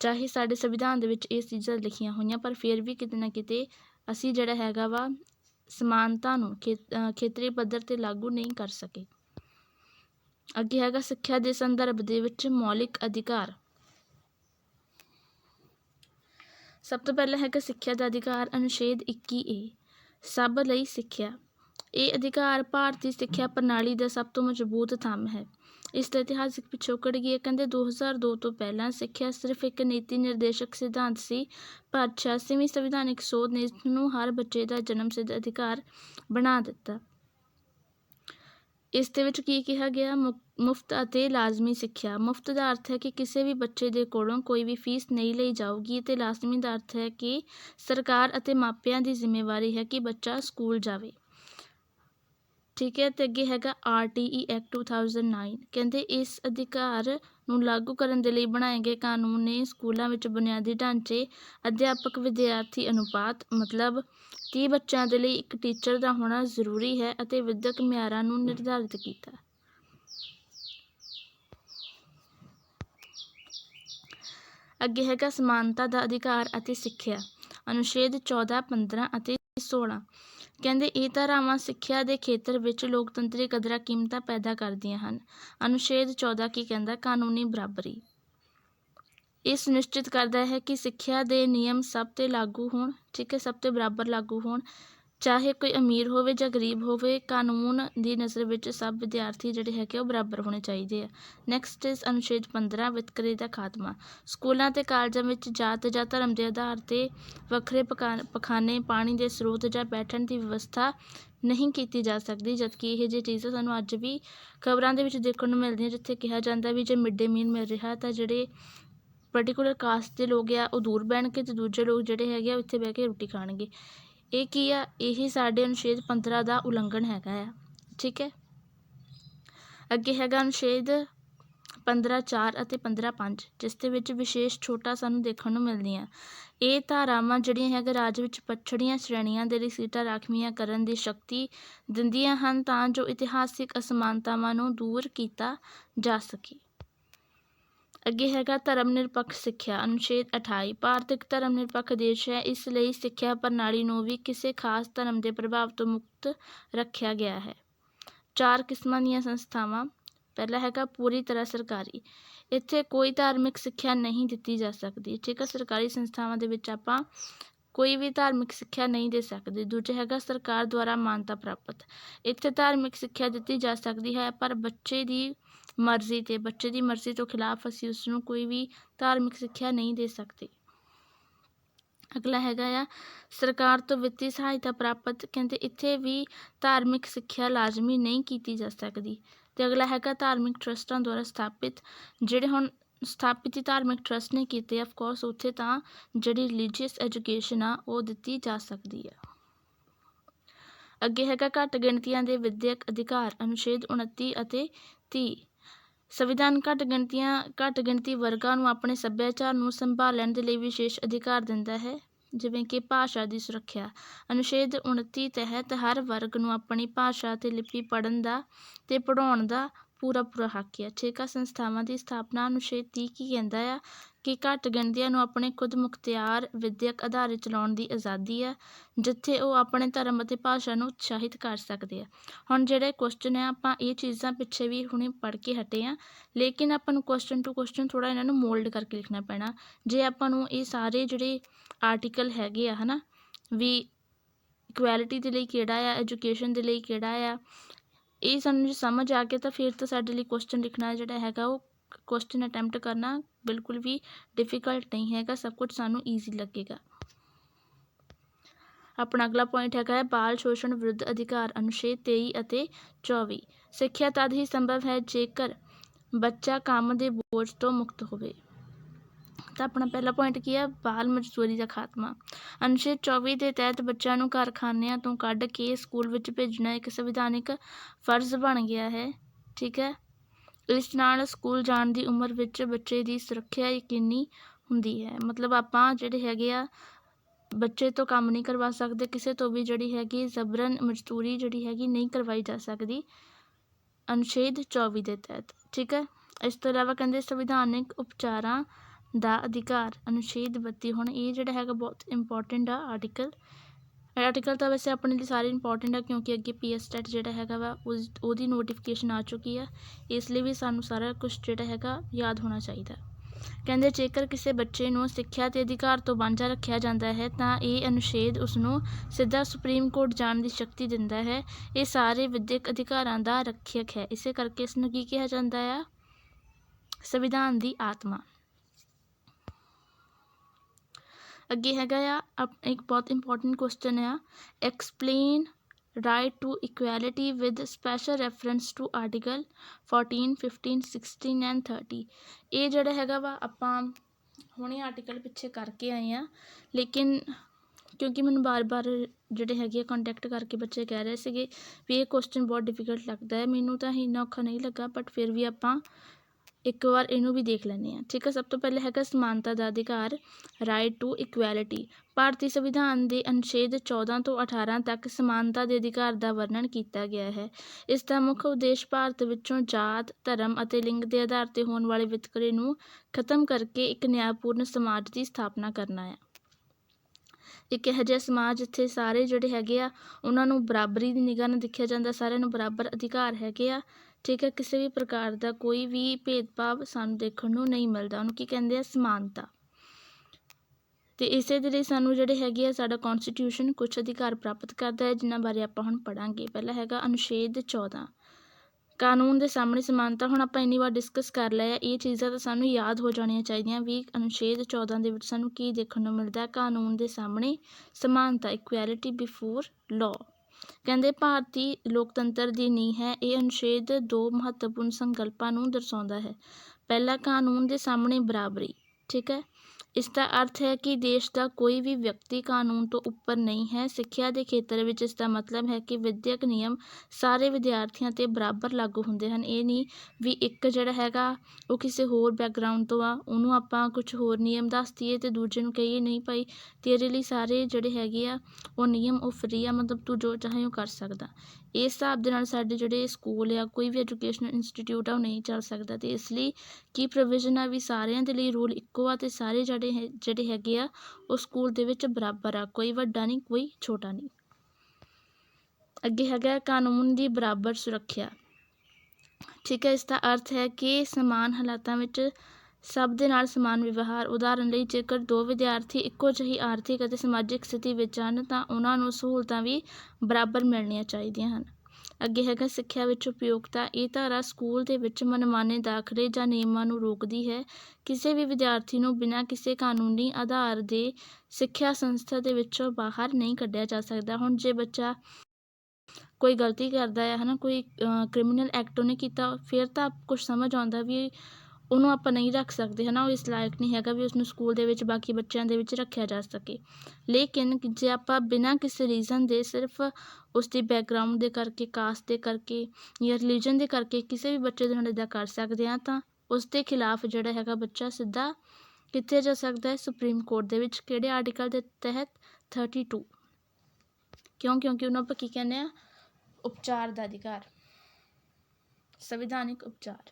ਚਾਹੇ ਸਾਡੇ ਸੰਵਿਧਾਨ ਦੇ ਵਿੱਚ ਇਹ ਚੀਜ਼ਾਂ ਲਿਖੀਆਂ ਹੋਈਆਂ, ਪਰ ਫਿਰ ਵੀ ਕਿਤੇ ਨਾ ਕਿਤੇ ਅਸੀਂ ਜਿਹੜਾ ਹੈਗਾ ਵਾ ਸਮਾਨਤਾ ਨੂੰ ਖੇ ਖੇਤਰੀ ਪੱਧਰ ਤੇ ਲਾਗੂ ਨਹੀਂ ਕਰ ਸਕੇ। ਅੱਗੇ ਹੈਗਾ ਸਿੱਖਿਆ ਦੇ ਸੰਦਰਭ ਦੇ ਵਿੱਚ ਮੌਲਿਕ ਅਧਿਕਾਰ। ਸਭ ਤੋਂ ਪਹਿਲਾਂ ਹੈਗਾ ਸਿੱਖਿਆ ਦਾ ਅਧਿਕਾਰ ਅਨੁਛੇਦ 21 ਏ। ਸਭ ਲਈ ਸਿੱਖਿਆ। ਇਹ ਅਧਿਕਾਰ ਭਾਰਤੀ ਸਿੱਖਿਆ ਪ੍ਰਣਾਲੀ ਦਾ ਸਭ ਤੋਂ ਮਜ਼ਬੂਤ ਥੰਮ ਹੈ। ਇਸ ਦਾ ਇਤਿਹਾਸਿਕ ਪਿਛੋਕੜ ਕੀ ਹੈ ਕਹਿੰਦੇ 2002 ਤੋਂ ਪਹਿਲਾਂ ਸਿੱਖਿਆ ਸਿਰਫ ਇੱਕ ਨੀਤੀ ਨਿਰਦੇਸ਼ਕ ਸਿਧਾਂਤ ਸੀ ਪਰ 86ਵੀਂ ਸੰਵਿਧਾਨਕ ਸੋਧ ਨੇ ਇਸ ਨੂੰ ਹਰ ਬੱਚੇ ਦਾ ਜਨਮ ਸਿੱਧ ਅਧਿਕਾਰ ਬਣਾ ਦਿੱਤਾ। ਇਸ ਦੇ ਵਿੱਚ ਕੀ ਕਿਹਾ ਗਿਆ? ਮੁਫਤ ਅਤੇ ਲਾਜ਼ਮੀ ਸਿੱਖਿਆ। ਮੁਫਤ ਦਾ ਅਰਥ ਹੈ ਕਿ ਕਿਸੇ ਵੀ ਬੱਚੇ ਦੇ ਕੋਲੋਂ ਕੋਈ ਵੀ ਫੀਸ ਨਹੀਂ ਲਈ ਜਾਊਗੀ ਤੇ ਲਾਜ਼ਮੀ ਦਾ ਅਰਥ ਹੈ ਕਿ ਸਰਕਾਰ ਅਤੇ ਮਾਪਿਆਂ ਦੀ ਜ਼ਿੰਮੇਵਾਰੀ ਹੈ ਕਿ ਬੱਚਾ ਸਕੂਲ ਜਾਵੇ। ਠੀਕ ਹੈ ਅਤੇ ਅੱਗੇ ਹੈਗਾ ਆਰ ਟੀ ਈ ਐਕਟ 2009 ਕਹਿੰਦੇ ਇਸ ਅਧਿਕਾਰ ਨੂੰ ਲਾਗੂ ਕਰਨ ਦੇ ਲਈ ਬਣਾਏ ਗਏ ਕਾਨੂੰਨ ਨੇ ਸਕੂਲਾਂ ਵਿੱਚ ਬੁਨਿਆਦੀ ਢਾਂਚੇ, ਅਧਿਆਪਕ ਵਿਦਿਆਰਥੀ ਅਨੁਪਾਤ, ਮਤਲਬ 30 ਬੱਚਿਆਂ ਦੇ ਲਈ ਇੱਕ ਟੀਚਰ ਦਾ ਹੋਣਾ ਜ਼ਰੂਰੀ ਹੈ ਅਤੇ ਵਿੱਦਿਅਕ ਮਿਆਰਾਂ ਨੂੰ ਨਿਰਧਾਰਿਤ ਕੀਤਾ। ਅੱਗੇ ਹੈਗਾ ਸਮਾਨਤਾ ਦਾ ਅਧਿਕਾਰ ਅਤੇ ਸਿੱਖਿਆ। ਅਨੁਛੇਦ 14 15 ਅਤੇ 16 ਕਹਿੰਦੇ, ਇਹ ਧਾਰਾਵਾਂ ਸਿੱਖਿਆ ਦੇ ਖੇਤਰ ਵਿੱਚ ਲੋਕਤੰਤਰੀ ਕਦਰਾਂ ਕੀਮਤਾਂ ਪੈਦਾ ਕਰਦੀਆਂ ਹਨ। ਅਨੁਛੇਦ 14 ਕੀ ਕਹਿੰਦਾ, ਕਾਨੂੰਨੀ ਬਰਾਬਰੀ। ਇਹ ਸੁਨਿਸ਼ਚਿਤ ਕਰਦਾ ਹੈ ਕਿ ਸਿੱਖਿਆ ਦੇ ਨਿਯਮ ਸਭ ਤੇ ਲਾਗੂ ਹੋਣ, ਠੀਕ ਹੈ, ਸਭ ਤੇ ਬਰਾਬਰ ਲਾਗੂ ਹੋਣ। ਚਾਹੇ ਕੋਈ ਅਮੀਰ ਹੋਵੇ ਜਾਂ ਗਰੀਬ ਹੋਵੇ, ਕਾਨੂੰਨ ਦੀ ਨਜ਼ਰ ਵਿੱਚ ਸਭ ਵਿਦਿਆਰਥੀ ਜਿਹੜੇ ਹੈਗੇ ਉਹ ਬਰਾਬਰ ਹੋਣੇ ਚਾਹੀਦੇ ਆ। ਨੈਕਸਟ ਇਜ਼ ਅਨੁਛੇਦ 15 ਵਿਤਕਰੇ ਦਾ ਖਾਤਮਾ। ਸਕੂਲਾਂ ਅਤੇ ਕਾਲਜਾਂ ਵਿੱਚ ਜਾਤ ਜਾਂ ਧਰਮ ਦੇ ਆਧਾਰ ਤੇ ਵੱਖਰੇ ਪਕਾ, ਪਖਾਨੇ, ਪਾਣੀ ਦੇ ਸਰੋਤ ਜਾਂ ਬੈਠਣ ਦੀ ਵਿਵਸਥਾ ਨਹੀਂ ਕੀਤੀ ਜਾ ਸਕਦੀ, ਜਦਕਿ ਇਹ ਜਿਹੀ ਚੀਜ਼ਾਂ ਸਾਨੂੰ ਅੱਜ ਵੀ ਖਬਰਾਂ ਦੇ ਵਿੱਚ ਦੇਖਣ ਨੂੰ ਮਿਲਦੀਆਂ, ਜਿੱਥੇ ਕਿਹਾ ਜਾਂਦਾ ਵੀ ਜੇ ਮਿਡ ਡੇ ਮੀਲ ਮਿਲ ਰਿਹਾ ਤਾਂ ਜਿਹੜੇ ਪਰਟੀਕੂਲਰ ਕਾਸਟ ਦੇ ਲੋਕ ਆ, ਉਹ ਦੂਰ ਬਹਿਣਗੇ ਅਤੇ ਦੂਜੇ ਲੋਕ ਜਿਹੜੇ ਹੈਗੇ ਆ ਉੱਥੇ ਬਹਿ ਕੇ ਰੋਟੀ ਖਾਣਗੇ। ਇਹ ਕੀ ਆ? ਇਹ ਸਾਡੇ ਅਨੁਛੇਦ 15 ਦਾ ਉਲੰਘਣ ਹੈਗਾ ਆ। ਠੀਕ ਹੈ? ਅੱਗੇ ਹੈਗਾ ਅਨੁਛੇਦ 15.4 ਅਤੇ 15.5 ਜਿਸ ਦੇ ਵਿੱਚ ਵਿਸ਼ੇਸ਼ ਛੋਟਾ ਸਾਨੂੰ ਦੇਖਣ ਨੂੰ ਮਿਲਦੀਆਂ। ਇਹ ਧਾਰਾਵਾਂ ਜਿਹੜੀਆਂ ਹੈਗਾ, ਰਾਜ ਵਿੱਚ ਪਛੜੀਆਂ ਸ਼੍ਰੇਣੀਆਂ ਦੇ ਲਈ ਸੀਟਾਂ ਰਾਖਵੀਆਂ ਕਰਨ ਦੀ ਸ਼ਕਤੀ ਦਿੰਦੀਆਂ ਹਨ ਤਾਂ ਜੋ ਇਤਿਹਾਸਿਕ ਅਸਮਾਨਤਾਵਾਂ ਨੂੰ ਦੂਰ ਕੀਤਾ ਜਾ ਸਕੇ। ਅੱਗੇ ਹੈਗਾ ਧਰਮ ਨਿਰਪੱਖ ਸਿੱਖਿਆ, ਅਨੁਛੇਦ 28 ਭਾਰਤ ਇੱਕ ਧਰਮ ਨਿਰਪੱਖ ਦੇਸ਼ ਹੈ, ਇਸ ਲਈ ਸਿੱਖਿਆ ਪ੍ਰਣਾਲੀ ਨੂੰ ਵੀ ਕਿਸੇ ਖਾਸ ਧਰਮ ਦੇ ਪ੍ਰਭਾਵ ਤੋਂ ਮੁਕਤ ਰੱਖਿਆ ਗਿਆ ਹੈ। ਚਾਰ ਕਿਸਮਾਂ ਦੀਆਂ ਸੰਸਥਾਵਾਂ। ਪਹਿਲਾ ਹੈਗਾ ਪੂਰੀ ਤਰ੍ਹਾਂ ਸਰਕਾਰੀ। ਇੱਥੇ ਕੋਈ ਧਾਰਮਿਕ ਸਿੱਖਿਆ ਨਹੀਂ ਦਿੱਤੀ ਜਾ ਸਕਦੀ, ਠੀਕ ਹੈ ਸਰਕਾਰੀ ਸੰਸਥਾਵਾਂ ਦੇ ਵਿੱਚ ਆਪਾਂ ਕੋਈ ਵੀ ਧਾਰਮਿਕ ਸਿੱਖਿਆ ਨਹੀਂ ਦੇ ਸਕਦੇ। ਦੂਜਾ ਹੈਗਾ ਸਰਕਾਰ ਦੁਆਰਾ ਮਾਨਤਾ ਪ੍ਰਾਪਤ। ਇੱਥੇ ਧਾਰਮਿਕ ਸਿੱਖਿਆ ਦਿੱਤੀ ਜਾ ਸਕਦੀ ਹੈ, ਪਰ ਬੱਚੇ ਦੀ ਮਰਜ਼ੀ ਅਤੇ ਬੱਚੇ ਦੀ ਮਰਜ਼ੀ ਤੋਂ ਖਿਲਾਫ ਅਸੀਂ ਉਸਨੂੰ ਕੋਈ ਵੀ ਧਾਰਮਿਕ ਸਿੱਖਿਆ ਨਹੀਂ ਦੇ ਸਕਦੇ। ਅਗਲਾ ਹੈਗਾ ਆ, ਸਰਕਾਰ ਤੋਂ ਵਿੱਤੀ ਸਹਾਇਤਾ ਪ੍ਰਾਪਤ, ਕਹਿੰਦੇ ਇੱਥੇ ਵੀ ਧਾਰਮਿਕ ਸਿੱਖਿਆ ਲਾਜ਼ਮੀ ਨਹੀਂ ਕੀਤੀ ਜਾ ਸਕਦੀ। ਤੇ ਅਗਲਾ ਹੈਗਾ, ਧਾਰਮਿਕ ਟਰਸਟਾਂ ਦੁਆਰਾ ਸਥਾਪਿਤ, ਜਿਹੜੇ ਹੁਣ ਸਥਾਪਿਤ ਧਾਰਮਿਕ ਟਰਸਟ ਨੇ ਕੀਤੇ ਆਫ ਕੋਰਸ ਉੱਥੇ ਤਾਂ ਜਿਹੜੀ ਰਿਲੀਜੀਅਸ ਐਜੂਕੇਸ਼ਨ ਆ, ਉਹ ਦਿੱਤੀ ਜਾ ਸਕਦੀ ਆ। ਅੱਗੇ ਹੈਗਾ, ਘੱਟ ਗਿਣਤੀਆਂ ਦੇ ਵਿਦਿਅਕ ਅਧਿਕਾਰ, ਅਨੁਛੇਦ 29 ਅਤੇ 30 ਸੰਵਿਧਾਨ ਘੱਟ ਗਿਣਤੀਆਂ, ਘੱਟ ਗਿਣਤੀ ਵਰਗਾਂ ਨੂੰ ਆਪਣੇ ਸੱਭਿਆਚਾਰ ਨੂੰ ਸੰਭਾਲਣ ਦੇ ਲਈ ਵਿਸ਼ੇਸ਼ ਅਧਿਕਾਰ ਦਿੰਦਾ ਹੈ, ਜਿਵੇਂ ਕਿ ਭਾਸ਼ਾ ਦੀ ਸੁਰੱਖਿਆ। ਅਨੁਛੇਦ 29 ਤਹਿਤ ਹਰ ਵਰਗ ਨੂੰ ਆਪਣੀ ਭਾਸ਼ਾ ਅਤੇ ਲਿਪੀ ਪੜ੍ਹਨ ਦਾ ਅਤੇ ਪੜ੍ਹਾਉਣ ਦਾ ਪੂਰਾ ਪੂਰਾ ਹੱਕ ਆ ਠੀਕ ਸੰਸਥਾਵਾਂ ਦੀ ਸਥਾਪਨਾ ਅਨੁਛੇਦ ਤੀਹ ਕੀ ਕਹਿੰਦਾ ਆ ਕਿ ਘੱਟ ਗਿਣਤੀਆਂ ਨੂੰ ਆਪਣੇ ਖੁਦ ਮੁਖਤਿਆਰ ਵਿਦਿਅਕ ਅਧਾਰੇ ਚਲਾਉਣ ਦੀ ਆਜ਼ਾਦੀ ਹੈ, ਜਿੱਥੇ ਉਹ ਆਪਣੇ ਧਰਮ ਅਤੇ ਭਾਸ਼ਾ ਨੂੰ ਉਤਸ਼ਾਹਿਤ ਕਰ ਸਕਦੇ ਆ। ਹੁਣ ਜਿਹੜੇ ਕੁਸ਼ਚਨ ਆ, ਆਪਾਂ ਇਹ ਚੀਜ਼ਾਂ ਪਿੱਛੇ ਵੀ ਹੁਣੇ ਪੜ੍ਹ ਕੇ ਹਟੇ ਆ, ਲੇਕਿਨ ਆਪਾਂ ਨੂੰ ਕੁਸ਼ਚਨ ਟੂ ਕੁਸ਼ਚਨ ਥੋੜ੍ਹਾ ਇਹਨਾਂ ਨੂੰ ਮੋਲਡ ਕਰਕੇ ਲਿਖਣਾ ਪੈਣਾ। ਜੇ ਆਪਾਂ ਨੂੰ ਇਹ ਸਾਰੇ ਜਿਹੜੇ ਆਰਟੀਕਲ ਹੈਗੇ ਆ ਹੈ ਨਾ ਵੀ ਇਕੁਐਲਿਟੀ ਦੇ ਲਈ ਕਿਹੜਾ ਆ ਐਜੂਕੇਸ਼ਨ ਦੇ ਲਈ ਕਿਹੜਾ ਆ, ਇਹ ਸਾਨੂੰ ਜੇ ਸਮਝ ਆ ਗਿਆ ਤਾਂ ਫਿਰ ਤਾਂ ਸਾਡੇ ਲਈ ਕੁਐਸਚਨ ਲਿਖਣਾ ਜਿਹੜਾ ਹੈਗਾ ਉਹ ਕੁਸ਼ਚਨ ਅਟੈਂਪਟ ਕਰਨਾ ਬਿਲਕੁਲ ਵੀ ਡਿਫਿਕਲਟ ਨਹੀਂ ਹੈਗਾ, ਸਭ ਕੁਝ ਸਾਨੂੰ ਈਜ਼ੀ ਲੱਗੇਗਾ। ਆਪਣਾ ਅਗਲਾ ਪੁਆਇੰਟ ਹੈਗਾ ਹੈ, ਬਾਲ ਸ਼ੋਸ਼ਣ ਵਿਰੁੱਧ ਅਧਿਕਾਰ ਅਨੁਛੇਦ 23 ਅਤੇ 24 ਸਿੱਖਿਆ ਤਦ ਹੀ ਸੰਭਵ ਹੈ ਜੇਕਰ ਬੱਚਾ ਕੰਮ ਦੇ ਬੋਝ ਤੋਂ ਮੁਕਤ ਹੋਵੇ। ਤਾਂ ਆਪਣਾ ਪਹਿਲਾ ਪੁਆਇੰਟ ਕੀ ਹੈ? ਬਾਲ ਮਜ਼ਦੂਰੀ ਦਾ ਖਾਤਮਾ। ਅਨੁਛੇਦ 24 ਦੇ ਤਹਿਤ ਬੱਚਿਆਂ ਨੂੰ ਕਾਰਖਾਨਿਆਂ ਤੋਂ ਕੱਢ ਕੇ ਸਕੂਲ ਵਿੱਚ ਭੇਜਣਾ ਇੱਕ ਸੰਵਿਧਾਨਿਕ ਫਰਜ਼ ਬਣ ਗਿਆ ਹੈ, ਠੀਕ ਹੈ? ਇਸ ਨਾਲ ਸਕੂਲ ਜਾਣ ਦੀ ਉਮਰ ਵਿੱਚ ਬੱਚੇ ਦੀ ਸੁਰੱਖਿਆ ਯਕੀਨੀ ਹੁੰਦੀ ਹੈ। ਮਤਲਬ ਆਪਾਂ ਜਿਹੜੇ ਹੈਗੇ ਆ, ਬੱਚੇ ਤੋਂ ਕੰਮ ਨਹੀਂ ਕਰਵਾ ਸਕਦੇ, ਕਿਸੇ ਤੋਂ ਵੀ ਜਿਹੜੀ ਹੈਗੀ ਜ਼ਬਰਨ ਮਜ਼ਦੂਰੀ ਜਿਹੜੀ ਹੈਗੀ ਨਹੀਂ ਕਰਵਾਈ ਜਾ ਸਕਦੀ। ਅਨੁਛੇਦ 24 ਦੇ ਤਹਿਤ, ਠੀਕ ਹੈ? ਇਸ ਤੋਂ ਇਲਾਵਾ ਕਹਿੰਦੇ ਸੰਵਿਧਾਨਿਕ ਉਪਚਾਰਾਂ ਦਾ ਅਧਿਕਾਰ, ਅਨੁਛੇਦ 32 ਹੁਣ ਇਹ ਜਿਹੜਾ ਹੈਗਾ ਬਹੁਤ ਇੰਪੋਰਟੈਂਟ ਆ ਆਰਟੀਕਲ ਆਰਟੀਕਲ ਤਾਂ ਵੈਸੇ ਆਪਣੇ ਲਈ ਸਾਰੇ ਇੰਪੋਰਟੈਂਟ ਆ ਕਿਉਂਕਿ ਅੱਗੇ ਪੀ ਪੀਐਸ ਟੈਟ ਜਿਹੜਾ ਹੈਗਾ ਵਾ, ਉਸ, ਉਹਦੀ ਨੋਟੀਫਿਕੇਸ਼ਨ ਆ ਚੁੱਕੀ ਆ। ਇਸ ਲਈ ਵੀ ਸਾਨੂੰ ਸਾਰਾ ਕੁਝ ਜਿਹੜਾ ਹੈਗਾ ਯਾਦ ਹੋਣਾ ਚਾਹੀਦਾ। ਕਹਿੰਦੇ, ਜੇਕਰ ਕਿਸੇ ਬੱਚੇ ਨੂੰ ਸਿੱਖਿਆ ਦੇ ਅਧਿਕਾਰ ਤੋਂ ਵਾਂਝਾ ਰੱਖਿਆ ਜਾਂਦਾ ਹੈ, ਤਾਂ ਇਹ ਅਨੁਛੇਦ ਉਸਨੂੰ ਸਿੱਧਾ ਸੁਪਰੀਮ ਕੋਰਟ ਜਾਣ ਦੀ ਸ਼ਕਤੀ ਦਿੰਦਾ ਹੈ। ਇਹ ਸਾਰੇ ਵਿਦਿਅਕ ਅਧਿਕਾਰਾਂ ਦਾ ਰੱਖਿਅਕ ਹੈ। ਇਸੇ ਕਰਕੇ ਇਸ ਨੂੰ ਕੀ ਕਿਹਾ ਜਾਂਦਾ ਆ? ਸੰਵਿਧਾਨ ਦੀ ਆਤਮਾ। ਅੱਗੇ ਹੈਗਾ ਆ ਅਪ- ਇੱਕ ਬਹੁਤ ਇੰਪੋਰਟੈਂਟ ਕੁਐਸਚਨ ਆ explain right to equality with special reference to article 14 15 16 and 30 ਇਹ ਜਿਹੜਾ ਹੈਗਾ ਵਾ, ਆਪਾਂ ਹੁਣੇ ਆਰਟੀਕਲ ਪਿੱਛੇ ਕਰਕੇ ਆਏ ਆ ਲੇਕਿਨ ਕਿਉਂਕਿ ਮੈਨੂੰ ਬਾਰ-ਬਾਰ ਜਿਹੜੇ ਹੈਗੇ ਆ ਕੰਟੈਕਟ ਕਰਕੇ ਬੱਚੇ ਕਹਿ ਰਹੇ ਸੀਗੇ ਵੀ ਇਹ ਕੁਐਸਚਨ ਬਹੁਤ ਡਿਫਿਕਲਟ ਲੱਗਦਾ ਹੈ। ਮੈਨੂੰ ਤਾਂ ਇੰਨਾ ਔਖਾ ਨਹੀਂ ਲੱਗਾ ਬਟ ਫਿਰ ਵੀ ਆਪਾਂ ਇੱਕ ਵਾਰ ਇਹਨੂੰ ਵੀ ਦੇਖ ਲੈਂਦੇ ਹਾਂ। ਠੀਕ ਹੈ ਸਭ ਤੋਂ ਪਹਿਲੇ ਹੈਗਾ ਸਮਾਨਤਾ ਦਾ ਅਧਿਕਾਰ ਰਾਈਟ ਟੂ ਇਕੁਐਲਿਟੀ ਭਾਰਤੀ ਸੰਵਿਧਾਨ ਦੇ ਅਨੁਛੇਦ 14 ਤੋਂ 18 ਤੱਕ ਸਮਾਨਤਾ ਦੇ ਅਧਿਕਾਰ ਦਾ ਵਰਣਨ ਕੀਤਾ ਗਿਆ ਹੈ। ਇਸ ਦਾ ਮੁੱਖ ਉਦੇਸ਼ ਭਾਰਤ ਵਿੱਚੋਂ ਜਾਤ, ਧਰਮ ਅਤੇ ਲਿੰਗ ਦੇ ਆਧਾਰ ਤੇ ਹੋਣ ਵਾਲੇ ਵਿਤਕਰੇ ਨੂੰ ਖਤਮ ਕਰਕੇ ਇੱਕ ਨਿਆਂਪੂਰਨ ਸਮਾਜ ਦੀ ਸਥਾਪਨਾ ਕਰਨਾ ਹੈ। ਇੱਕ ਇਹੋ ਜਿਹਾ ਸਮਾਜ ਜਿੱਥੇ ਸਾਰੇ ਜਿਹੜੇ ਹੈਗੇ ਆ, ਉਹਨਾਂ ਨੂੰ ਬਰਾਬਰੀ ਦੀ ਨਿਗਾਹ ਨਾਲ ਦੇਖਿਆ ਜਾਂਦਾ, ਸਾਰਿਆਂ ਨੂੰ ਬਰਾਬਰ ਅਧਿਕਾਰ ਹੈਗੇ ਆ। ਠੀਕ ਹੈ, ਕਿਸੇ ਵੀ ਪ੍ਰਕਾਰ ਦਾ ਕੋਈ ਵੀ ਭੇਦਭਾਵ ਸਾਨੂੰ ਦੇਖਣ ਨੂੰ ਨਹੀਂ ਮਿਲਦਾ। ਉਹਨੂੰ ਕੀ ਕਹਿੰਦੇ ਆ? ਸਮਾਨਤਾ। ਤੇ ਇਸੇ ਦੇ ਲਈ ਸਾਨੂੰ ਜਿਹੜੇ ਹੈਗੇ ਆ, ਸਾਡਾ ਕਨਸਟੀਟਿਊਸ਼ਨ ਕੁਝ ਅਧਿਕਾਰ ਪ੍ਰਾਪਤ ਕਰਦਾ ਹੈ, ਜਿਨ੍ਹਾਂ ਬਾਰੇ ਆਪਾਂ ਹੁਣ ਪੜਾਂਗੇ ਪਹਿਲਾ ਹੈਗਾ ਅਨੁਛੇਦ 14 ਕਾਨੂੰਨ ਦੇ ਸਾਹਮਣੇ ਸਮਾਨਤਾ, ਹੁਣ ਆਪਾਂ ਇੰਨੀ ਵਾਰ ਡਿਸਕਸ ਕਰ ਲਿਆ ਇਹ ਚੀਜ਼ਾਂ ਤਾਂ ਸਾਨੂੰ ਯਾਦ ਹੋ ਜਾਣੀਆਂ ਚਾਹੀਦੀਆਂ। ਵੀ ਅਨੁਛੇਦ 14 ਦੇ ਵਿੱਚ ਸਾਨੂੰ ਕੀ ਦੇਖਣ ਨੂੰ ਮਿਲਦਾ ਹੈ? ਕਾਨੂੰਨ ਦੇ ਸਾਹਮਣੇ ਸਮਾਨਤਾ ਇਕੁਐਲਿਟੀ ਬਿਫੋਰ ਲਾਅ ਕਹਿੰਦੇ ਭਾਰਤੀ ਲੋਕਤੰਤਰ ਦੀ ਨੀਂਹ ਹੈ, ਇਹ ਅਨੁਛੇਦ ਦੋ ਮਹੱਤਵਪੂਰਨ ਸੰਕਲਪਾਂ ਨੂੰ ਦਰਸਾਉਂਦਾ ਹੈ। ਪਹਿਲਾ ਕਾਨੂੰਨ ਦੇ ਸਾਹਮਣੇ ਬਰਾਬਰੀ, ਠੀਕ ਹੈ? ਇਸ ਦਾ ਅਰਥ ਹੈ ਕਿ ਦੇਸ਼ ਦਾ ਕੋਈ ਵੀ ਵਿਅਕਤੀ ਕਾਨੂੰਨ ਤੋਂ ਉੱਪਰ ਨਹੀਂ ਹੈ। ਸਿੱਖਿਆ ਦੇ ਖੇਤਰ ਵਿੱਚ ਇਸ ਦਾ ਮਤਲਬ ਹੈ ਕਿ ਵਿੱਦਿਅਕ ਨਿਯਮ ਸਾਰੇ ਵਿਦਿਆਰਥੀਆਂ ਤੇ ਬਰਾਬਰ ਲਾਗੂ ਹੁੰਦੇ ਹਨ। ਇਹ ਨਹੀਂ ਵੀ ਇੱਕ ਜਿਹੜਾ ਹੈਗਾ, ਉਹ ਕਿਸੇ ਹੋਰ ਬੈਕਗਰਾਊਂਡ ਤੋਂ ਆ, ਉਹਨੂੰ ਆਪਾਂ ਕੁਛ ਹੋਰ ਨਿਯਮ ਦੱਸ ਦਈਏ ਤੇ ਦੂਜੇ ਨੂੰ ਕਹੀਏ ਨਹੀਂ ਭਾਈ, ਤੇਰੇ ਲਈ ਸਾਰੇ ਜਿਹੜੇ ਹੈਗੇ ਆ, ਉਹ ਨਿਯਮ ਉਹ ਫਰੀ ਆ, ਮਤਲਬ ਤੂੰ ਜੋ ਚਾਹੇ ਉਹ ਕਰ ਸਕਦਾ। ਇਸ ਹਿਸਾਬ ਦੇ ਨਾਲ ਸਾਡੇ ਜਿਹੜੇ ਸਕੂਲ ਆ, ਕੋਈ ਵੀ ਐਜੂਕੇਸ਼ਨਲ ਇੰਸਟੀਟਿਊਟ ਆ, ਉਹ ਨਹੀਂ ਚੱਲ ਸਕਦਾ। ਅਤੇ ਇਸ ਲਈ ਕੀ ਪ੍ਰੋਵੀਜ਼ਨ ਆ ਵੀ ਸਾਰਿਆਂ ਦੇ ਲਈ ਰੂਲ ਇੱਕੋ ਆ ਅਤੇ ਸਾਰੇ ਜਿਹੜੇ ਹੈ- ਜਿਹੜੇ ਹੈਗੇ ਆ, ਉਹ ਸਕੂਲ ਦੇ ਵਿੱਚ ਬਰਾਬਰ ਆ, ਕੋਈ ਵੱਡਾ ਨਹੀਂ, ਕੋਈ ਛੋਟਾ ਨਹੀਂ। ਅੱਗੇ ਹੈਗਾ ਕਾਨੂੰਨ ਦੀ ਬਰਾਬਰ ਸੁਰੱਖਿਆ। ਠੀਕ ਹੈ, ਇਸ ਦਾ ਅਰਥ ਹੈ ਕਿ ਸਮਾਨ ਹਾਲਾਤਾਂ ਵਿੱਚ ਸਭ ਦੇ ਨਾਲ ਸਮਾਨ ਵਿਵਹਾਰ। ਉਦਾਹਰਨ ਲਈ, ਜੇਕਰ ਦੋ ਵਿਦਿਆਰਥੀ ਇੱਕੋ ਜਿਹੀ ਆਰਥਿਕ ਅਤੇ ਸਮਾਜਿਕ ਸਥਿਤੀ ਵਿੱਚ ਹਨ, ਤਾਂ ਉਹਨਾਂ ਨੂੰ ਸਹੂਲਤਾਂ ਵੀ ਬਰਾਬਰ ਮਿਲਣੀਆਂ ਚਾਹੀਦੀਆਂ ਹਨ। ਅੱਗੇ ਹੈਗਾ ਸਿੱਖਿਆ ਵਿੱਚ ਉਪਯੋਗਤਾ। ਇਹ ਧਾਰਾ ਸਕੂਲ ਦੇ ਵਿੱਚ ਮਨਮਾਨੇ ਦਾਖਲੇ ਜਾਂ ਨਿਯਮਾਂ ਨੂੰ ਰੋਕਦੀ ਹੈ। ਕਿਸੇ ਵੀ ਵਿਦਿਆਰਥੀ ਨੂੰ ਬਿਨਾਂ ਕਿਸੇ ਕਾਨੂੰਨੀ ਆਧਾਰ ਦੇ ਸਿੱਖਿਆ ਸੰਸਥਾ ਦੇ ਵਿੱਚੋਂ ਬਾਹਰ ਨਹੀਂ ਕੱਢਿਆ ਜਾ ਸਕਦਾ। ਹੁਣ ਜੇ ਬੱਚਾ ਕੋਈ ਗਲਤੀ ਕਰਦਾ ਹੈ, ਹਨਾ, ਕੋਈ ਕ੍ਰਿਮੀਨਲ ਐਕਟ ਉਹਨੇ ਕੀਤਾ, ਫਿਰ ਤਾਂ ਕੁਝ ਸਮਝ ਆਉਂਦਾ ਵੀ ਉਹਨੂੰ ਆਪਾਂ ਨਹੀਂ ਰੱਖ ਸਕਦੇ ਹੈ ਨਾ ਉਹ ਇਸ ਲਾਇਕ ਨਹੀਂ ਹੈਗਾ ਵੀ ਉਸਨੂੰ ਸਕੂਲ ਦੇ ਵਿੱਚ ਬਾਕੀ ਬੱਚਿਆਂ ਦੇ ਵਿੱਚ ਰੱਖਿਆ ਜਾ ਸਕੇ। ਲੇਕਿਨ ਜੇ ਆਪਾਂ ਬਿਨਾਂ ਕਿਸੇ ਰੀਜ਼ਨ ਦੇ ਸਿਰਫ ਉਸਦੀ ਬੈਕਗਰਾਊਂਡ ਦੇ ਕਰਕੇ ਕਾਸਟ ਦੇ ਕਰਕੇ ਜਾਂ ਰਿਲੀਜਨ ਦੇ ਕਰਕੇ ਕਿਸੇ ਵੀ ਬੱਚੇ ਦੇ ਨਾਲ ਇੱਦਾਂ ਕਰ ਸਕਦੇ ਹਾਂ, ਤਾਂ ਉਸ ਦੇ ਖਿਲਾਫ ਜਿਹੜਾ ਹੈਗਾ ਬੱਚਾ ਸਿੱਧਾ ਕਿੱਥੇ ਜਾ ਸਕਦਾ ਹੈ? ਸੁਪਰੀਮ ਕੋਰਟ ਦੇ ਵਿੱਚ, ਕਿਹੜੇ ਆਰਟੀਕਲ ਦੇ ਤਹਿਤ? 32 ਕਿਉਂ? ਕਿਉਂਕਿ ਉਹਨੂੰ ਆਪਾਂ ਕੀ ਕਹਿੰਦੇ ਆ ਉਪਚਾਰ ਦਾ ਅਧਿਕਾਰ। ਸੰਵਿਧਾਨਿਕ ਉਪਚਾਰ।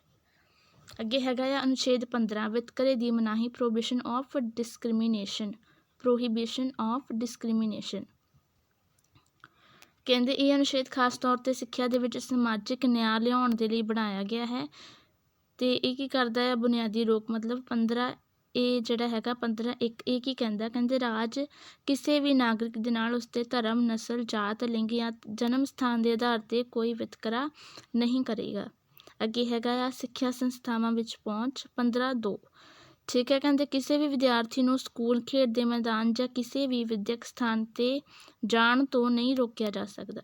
ਅੱਗੇ ਹੈਗਾ ਆ ਅਨੁਛੇਦ 15 ਵਿਤਕਰੇ ਦੀ ਮਨਾਹੀ prohibition of discrimination prohibition of discrimination ਕਹਿੰਦੇ ਇਹ ਅਨੁਛੇਦ ਖਾਸ ਤੌਰ ਤੇ ਸਿੱਖਿਆ ਦੇ ਵਿੱਚ ਸਮਾਜਿਕ ਨਿਆਂ ਲਿਆਉਣ ਦੇ ਲਈ ਬਣਾਇਆ ਗਿਆ ਹੈ। ਤੇ ਇਹ ਕੀ ਕਰਦਾ ਹੈ ਬੁਨਿਆਦੀ ਰੋਕ ਮਤਲਬ 15 ਇਹ ਜਿਹੜਾ ਹੈਗਾ 15 ਇੱਕ ਇਹ ਕੀ ਕਹਿੰਦਾ? ਕਹਿੰਦੇ ਰਾਜ ਕਿਸੇ ਵੀ ਨਾਗਰਿਕ ਦੇ ਨਾਲ ਉਸਦੇ ਧਰਮ, ਨਸਲ, ਜਾਤ, ਲਿੰਗ ਜਾਂ ਜਨਮ ਸਥਾਨ ਦੇ ਆਧਾਰ ਤੇ ਕੋਈ ਵਿਤਕਰਾ ਨਹੀਂ ਕਰੇਗਾ। ਅੱਗੇ ਹੈਗਾ ਆ, ਸਿੱਖਿਆ ਸੰਸਥਾਵਾਂ ਵਿੱਚ ਪਹੁੰਚ 15 2 ਠੀਕ ਹੈ, ਕਹਿੰਦੇ ਕਿਸੇ ਵੀ ਵਿਦਿਆਰਥੀ ਨੂੰ ਸਕੂਲ ਖੇਡ ਦੇ ਮੈਦਾਨ ਜਾਂ ਕਿਸੇ ਵੀ ਵਿਦਿਅਕ ਸਥਾਨ ਤੇ ਜਾਣ ਤੋਂ ਨਹੀਂ ਰੋਕਿਆ ਜਾ ਸਕਦਾ।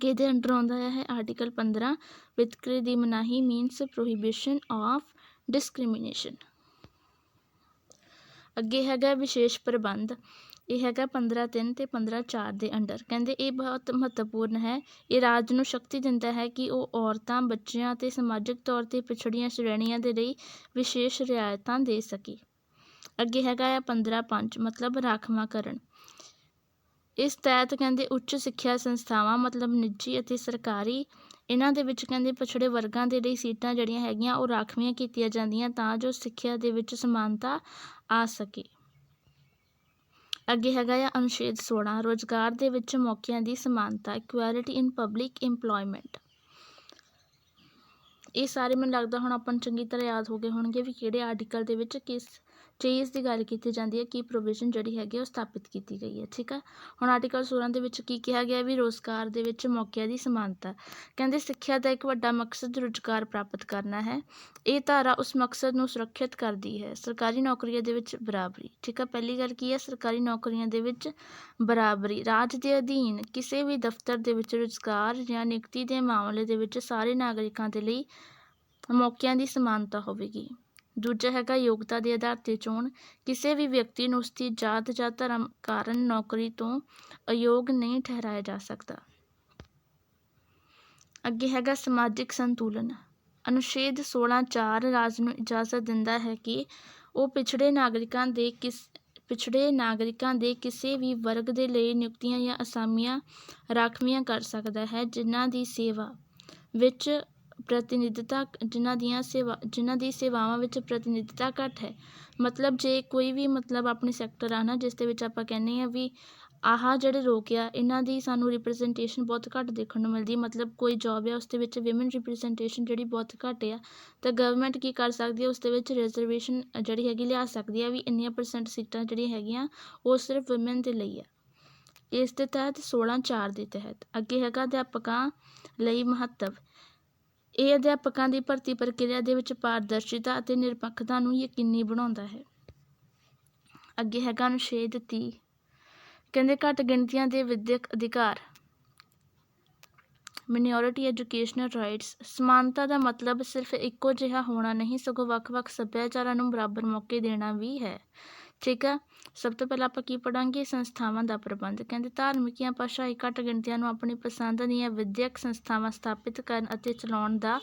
ਕਿਹਦੇ ਅੰਡਰ ਆਉਂਦਾ ਹੈ ਆਰਟੀਕਲ 15 ਵਿਤਕਰੇ ਦੀ ਮਨਾਹੀ ਮੀਨਸ ਪ੍ਰੋਹਿਬਿਸ਼ਨ ਆਫ ਡਿਸਕ੍ਰਿਮੀਨੇਸ਼ਨ ਅੱਗੇ ਹੈਗਾ ਵਿਸ਼ੇਸ਼ ਪ੍ਰਬੰਧ। ਇਹ ਹੈਗਾ 15 3 ਤੇ 15 4 ਦੇ ਅੰਡਰ। ਕਹਿੰਦੇ ਇਹ ਬਹੁਤ ਮਹੱਤਵਪੂਰਨ ਹੈ। ਇਹ ਰਾਜ ਨੂੰ ਸ਼ਕਤੀ ਦਿੰਦਾ ਹੈ ਕਿ ਉਹ ਔਰਤਾਂ, ਬੱਚਿਆਂ ਅਤੇ ਸਮਾਜਿਕ ਤੌਰ ਤੇ ਪਿਛੜੀਆਂ ਸ਼੍ਰੇਣੀਆਂ ਦੇ ਲਈ ਵਿਸ਼ੇਸ਼ ਰਿਆਇਤਾਂ ਦੇ ਸਕੇ। ਅੱਗੇ ਹੈਗਾ ਆ 15 5 ਮਤਲਬ ਰਾਖਵਾਂਕਰਨ। ਇਸ ਤਹਿਤ ਕਹਿੰਦੇ ਉੱਚ ਸਿੱਖਿਆ ਸੰਸਥਾਵਾਂ, ਮਤਲਬ ਨਿੱਜੀ ਅਤੇ ਸਰਕਾਰੀ, ਇਹਨਾਂ ਦੇ ਵਿੱਚ ਕਹਿੰਦੇ ਪਛੜੇ ਵਰਗਾਂ ਦੇ ਲਈ ਸੀਟਾਂ ਜਿਹੜੀਆਂ ਹੈਗੀਆਂ, ਉਹ ਰਾਖਵੀਆਂ ਕੀਤੀਆਂ ਜਾਂਦੀਆਂ ਤਾਂ ਜੋ ਸਿੱਖਿਆ ਦੇ ਵਿੱਚ ਸਮਾਨਤਾ ਆ ਸਕੇ। ਅੱਗੇ ਹੈਗਾ ਆ ਅਨੁਛੇਦ 16 ਰੁਜ਼ਗਾਰ ਦੇ ਵਿੱਚ ਮੌਕਿਆਂ ਦੀ ਸਮਾਨਤਾ ਇਕੁਐਲਿਟੀ ਇਨ ਪਬਲਿਕ ਇੰਪਲੋਇਮੈਂਟ ਇਹ ਸਾਰੇ ਮੈਨੂੰ ਲੱਗਦਾ ਹੁਣ ਆਪਾਂ ਨੂੰ ਚੰਗੀ ਤਰ੍ਹਾਂ ਯਾਦ ਹੋ ਗਏ ਹੋਣਗੇ ਵੀ ਕਿਹੜੇ ਆਰਟੀਕਲ ਦੇ ਵਿੱਚ ਕਿਸ ਚੀਜ਼ ਦੀ ਗੱਲ ਕੀਤੀ ਜਾਂਦੀ ਹੈ ਕੀ ਪ੍ਰੋਵੀਜ਼ਨ ਜਿਹੜੀ ਹੈਗੀ ਆ ਉਹ ਸਥਾਪਿਤ ਕੀਤੀ ਗਈ ਹੈ, ਠੀਕ ਹੈ ਹੁਣ ਆਰਟੀਕਲ 16 ਦੇ ਵਿੱਚ ਕੀ ਕਿਹਾ ਗਿਆ ਵੀ ਰੋਜ਼ਗਾਰ ਦੇ ਵਿੱਚ ਮੌਕਿਆਂ ਦੀ ਸਮਾਨਤਾ। ਕਹਿੰਦੇ ਸਿੱਖਿਆ ਦਾ ਇੱਕ ਵੱਡਾ ਮਕਸਦ ਰੁਜ਼ਗਾਰ ਪ੍ਰਾਪਤ ਕਰਨਾ ਹੈ। ਇਹ ਧਾਰਾ ਉਸ ਮਕਸਦ ਨੂੰ ਸੁਰੱਖਿਅਤ ਕਰਦੀ ਹੈ, ਸਰਕਾਰੀ ਨੌਕਰੀਆਂ ਦੇ ਵਿੱਚ ਬਰਾਬਰੀ। ਠੀਕ ਆ, ਪਹਿਲੀ ਗੱਲ ਕੀ ਹੈ? ਸਰਕਾਰੀ ਨੌਕਰੀਆਂ ਦੇ ਵਿੱਚ ਬਰਾਬਰੀ। ਰਾਜ ਦੇ ਅਧੀਨ ਕਿਸੇ ਵੀ ਦਫ਼ਤਰ ਦੇ ਵਿੱਚ ਰੁਜ਼ਗਾਰ ਜਾਂ ਨਿਯੁਕਤੀ ਦੇ ਮਾਮਲੇ ਦੇ ਵਿੱਚ ਸਾਰੇ ਨਾਗਰਿਕਾਂ ਦੇ ਲਈ ਮੌਕਿਆਂ ਦੀ ਸਮਾਨਤਾ ਹੋਵੇਗੀ। ਦੂਜਾ ਹੈਗਾ ਯੋਗਤਾ ਦੇ ਆਧਾਰ ਤੇ ਚੋਣ। ਕਿਸੇ ਵੀ ਵਿਅਕਤੀ ਨੂੰ ਉਸਦੀ ਜਾਤ ਜਾਂ ਧਰਮ ਕਾਰਨ ਨੌਕਰੀ ਤੋਂ ਅਯੋਗ ਨਹੀਂ ਠਹਿਰਾਇਆ ਜਾ ਸਕਦਾ। ਅੱਗੇ ਹੈਗਾ ਸਮਾਜਿਕ ਸੰਤੁਲਨ। ਅਨੁਛੇਦ 16.4 ਰਾਜ ਨੂੰ ਇਜਾਜ਼ਤ ਦਿੰਦਾ ਹੈ ਕਿ ਉਹ ਪਿਛੜੇ ਨਾਗਰਿਕਾਂ ਦੇ ਕਿਸ, ਪਿਛੜੇ ਨਾਗਰਿਕਾਂ ਦੇ ਕਿਸੇ ਵੀ ਵਰਗ ਦੇ ਲਈ ਨਿਯੁਕਤੀਆਂ ਜਾਂ ਅਸਾਮੀਆਂ ਰਾਖਵੀਆਂ ਕਰ ਸਕਦਾ ਹੈ, ਜਿਨ੍ਹਾਂ ਦੀ ਸੇਵਾ ਵਿੱਚ ਪ੍ਰਤੀਨਿਧਤਾ ਜਿਨ੍ਹਾਂ ਦੀਆਂ ਸੇਵਾ, ਜਿਨ੍ਹਾਂ ਦੀ ਸੇਵਾਵਾਂ ਵਿੱਚ ਪ੍ਰਤੀਨਿਧਤਾ ਘੱਟ ਹੈ। ਮਤਲਬ ਜੇ ਕੋਈ ਵੀ ਮਤਲਬ ਆਪਣੇ ਸੈਕਟਰ ਆ ਨਾ, ਜਿਸ ਦੇ ਵਿੱਚ ਆਪਾਂ ਕਹਿੰਦੇ ਹਾਂ ਵੀ ਆਹ ਜਿਹੜੇ ਲੋਕ ਆ, ਇਹਨਾਂ ਦੀ ਸਾਨੂੰ ਰਿਪ੍ਰਜੈਂਟੇਸ਼ਨ ਬਹੁਤ ਘੱਟ ਦੇਖਣ ਨੂੰ ਮਿਲਦੀ। ਮਤਲਬ ਕੋਈ ਜੋਬ ਆ, ਉਸ ਦੇ ਵਿੱਚ ਵਿਮਨ ਰਿਪ੍ਰਜੈਂਟੇਸ਼ਨ ਜਿਹੜੀ ਬਹੁਤ ਘੱਟ ਆ, ਤਾਂ ਗਵਰਨਮੈਂਟ ਕੀ ਕਰ ਸਕਦੀ ਹੈ ਉਸ ਦੇ ਵਿੱਚ ਰਿਜ਼ਰਵੇਸ਼ਨ ਜਿਹੜੀ ਹੈਗੀ ਲਿਆ ਸਕਦੀ ਆ ਵੀ ਇੰਨੀਆਂ ਪਰਸੈਂਟ ਸੀਟਾਂ ਜਿਹੜੀਆਂ ਹੈਗੀਆਂ, ਉਹ ਸਿਰਫ ਵਿਮਨ ਦੇ ਲਈ ਆ। ਇਸ ਦੇ ਤਹਿਤ 16 4 ਦੇ ਤਹਿਤ ਅੱਗੇ ਹੈਗਾ ਅਧਿਆਪਕਾਂ ਲਈ ਮਹੱਤਵ। ਇਹ ਅਧਿਆਪਕਾਂ ਦੀ ਭਰਤੀ ਪ੍ਰਕਿਰਿਆ ਦੇ ਵਿੱਚ ਪਾਰਦਰਸ਼ਿਤਾ ਅਤੇ ਨਿਰਪੱਖਤਾ ਨੂੰ ਯਕੀਨੀ ਬਣਾਉਂਦਾ ਹੈ। ਅੱਗੇ ਹੈਗਾ ਅਨੁਛੇਦ 30 ਕਹਿੰਦੇ ਘੱਟ ਗਿਣਤੀਆਂ ਦੇ ਵਿਦਿਅਕ ਅਧਿਕਾਰ। ਮਿਨੋਰਿਟੀ ਐਜੂਕੇਸ਼ਨਲ ਰਾਈਟਸ ਸਮਾਨਤਾ ਦਾ ਮਤਲਬ ਸਿਰਫ ਇੱਕੋ ਜਿਹਾ ਹੋਣਾ ਨਹੀਂ, ਸਗੋਂ ਵੱਖ-ਵੱਖ ਸੱਭਿਆਚਾਰਾਂ ਨੂੰ ਬਰਾਬਰ ਮੌਕੇ ਦੇਣਾ ਵੀ ਹੈ। ਠੀਕ ਆ? ਸਭ ਤੋਂ ਪਹਿਲਾਂ ਆਪਾਂ ਕੀ ਪੜਾਂਗੇ? ਸੰਸਥਾਵਾਂ ਦਾ ਪ੍ਰਬੰਧ। ਕਹਿੰਦੇ ਧਾਰਮਿਕ ਜਾਂ ਭਾਸ਼ਾਈ ਘੱਟ ਗਿਣਤੀਆਂ ਨੂੰ ਆਪਣੀ ਪਸੰਦ ਦੀਆਂ ਵਿਦਿਅਕ ਸੰਸਥਾਵਾਂ ਸਥਾਪਿਤ ਕਰਨ ਅਤੇ ਚਲਾਉਣ ਦਾ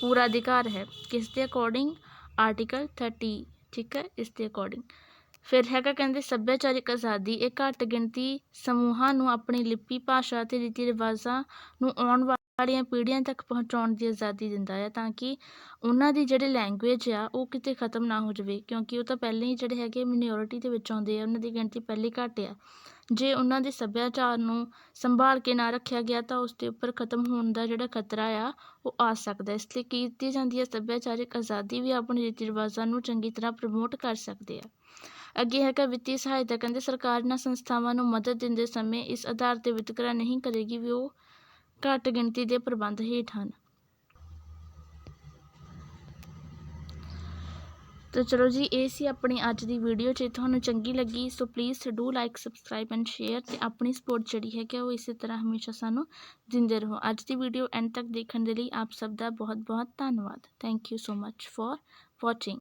ਪੂਰਾ ਅਧਿਕਾਰ ਹੈ। ਕਿਸ ਦੇ ਅਕੋਰਡਿੰਗ ਆਰਟੀਕਲ 30 ਠੀਕ ਹੈ? ਇਸ ਦੇ ਅਕੋਰਡਿੰਗ ਫਿਰ ਹੈਗਾ ਕਹਿੰਦੇ ਸੱਭਿਆਚਾਰਿਕ ਆਜ਼ਾਦੀ। ਇਹ ਘੱਟ ਗਿਣਤੀ ਸਮੂਹਾਂ ਨੂੰ ਆਪਣੀ ਲਿਪੀ, ਭਾਸ਼ਾ ਅਤੇ ਰੀਤੀ ਰਿਵਾਜਾਂ ਨੂੰ ਆਉਣ ਵਾਲੀਆਂ ਪੀੜ੍ਹੀਆਂ ਤੱਕ ਪਹੁੰਚਾਉਣ ਦੀ ਆਜ਼ਾਦੀ ਦਿੰਦਾ ਹੈ ਤਾਂ ਕਿ ਉਹਨਾਂ ਦੀ ਜਿਹੜੀ ਲੈਂਗੁਏਜ ਆ ਉਹ ਕਿਤੇ ਖਤਮ ਨਾ ਹੋ ਜਾਵੇ, ਕਿਉਂਕਿ ਉਹ ਤਾਂ ਪਹਿਲਾਂ ਹੀ ਜਿਹੜੇ ਹੈਗੇ ਮਿਨੋਰਿਟੀ ਦੇ ਵਿੱਚ ਆਉਂਦੇ ਆ, ਉਹਨਾਂ ਦੀ ਗਿਣਤੀ ਪਹਿਲੀ ਘੱਟ ਆ। ਜੇ ਉਹਨਾਂ ਦੇ ਸੱਭਿਆਚਾਰ ਨੂੰ ਸੰਭਾਲ ਕੇ ਨਾ ਰੱਖਿਆ ਗਿਆ ਤਾਂ ਉਸ ਦੇ ਉੱਪਰ ਖਤਮ ਹੋਣ ਦਾ ਜਿਹੜਾ ਖਤਰਾ ਆ, ਉਹ ਆ ਸਕਦਾ ਇਸ ਲਈ ਕੀਤੀ ਜਾਂਦੀ ਹੈ ਸੱਭਿਆਚਾਰਿਕ ਆਜ਼ਾਦੀ ਵੀ ਆਪਣੇ ਰੀਤੀ ਰਿਵਾਜਾਂ ਨੂੰ ਚੰਗੀ ਤਰ੍ਹਾਂ ਪ੍ਰਮੋਟ ਕਰ ਸਕਦੇ ਆ। ਅੱਗੇ ਹੈਗਾ ਵਿੱਤੀ ਸਹਾਇਤਾ, ਕਹਿੰਦੇ ਸਰਕਾਰ ਇਹਨਾਂ ਸੰਸਥਾਵਾਂ ਨੂੰ ਮਦਦ ਦਿੰਦੇ ਸਮੇਂ ਇਸ ਆਧਾਰ ਤੇ ਵਿਤਕਰਾ ਨਹੀਂ ਕਰੇਗੀ ਵੀ ਉਹ ਘੱਟ ਗਿਣਤੀ ਦੇ ਪ੍ਰਬੰਧ ਹੇਠ ਹਨ। ਤਾਂ ਚਲੋ ਜੀ, ਇਹ ਸੀ ਆਪਣੀ ਅੱਜ ਦੀ ਵੀਡੀਓ ਜੇ ਤੁਹਾਨੂੰ ਚੰਗੀ ਲੱਗੀ, so please do like subscribe and share ਤੇ ਆਪਣੀ ਸਪੋਰਟ ਜਿਹੜੀ ਹੈ ਕਿ ਉਹ ਇਸੇ ਤਰ੍ਹਾਂ ਹਮੇਸ਼ਾ ਸਾਨੂੰ ਦਿੰਦੇ ਰਹੋ। ਅੱਜ ਦੀ ਵੀਡੀਓ ਐਂਡ ਤੱਕ ਦੇਖਣ ਦੇ ਲਈ ਆਪ ਸਭ ਦਾ ਬਹੁਤ ਬਹੁਤ ਧੰਨਵਾਦ। Thank you so much for watching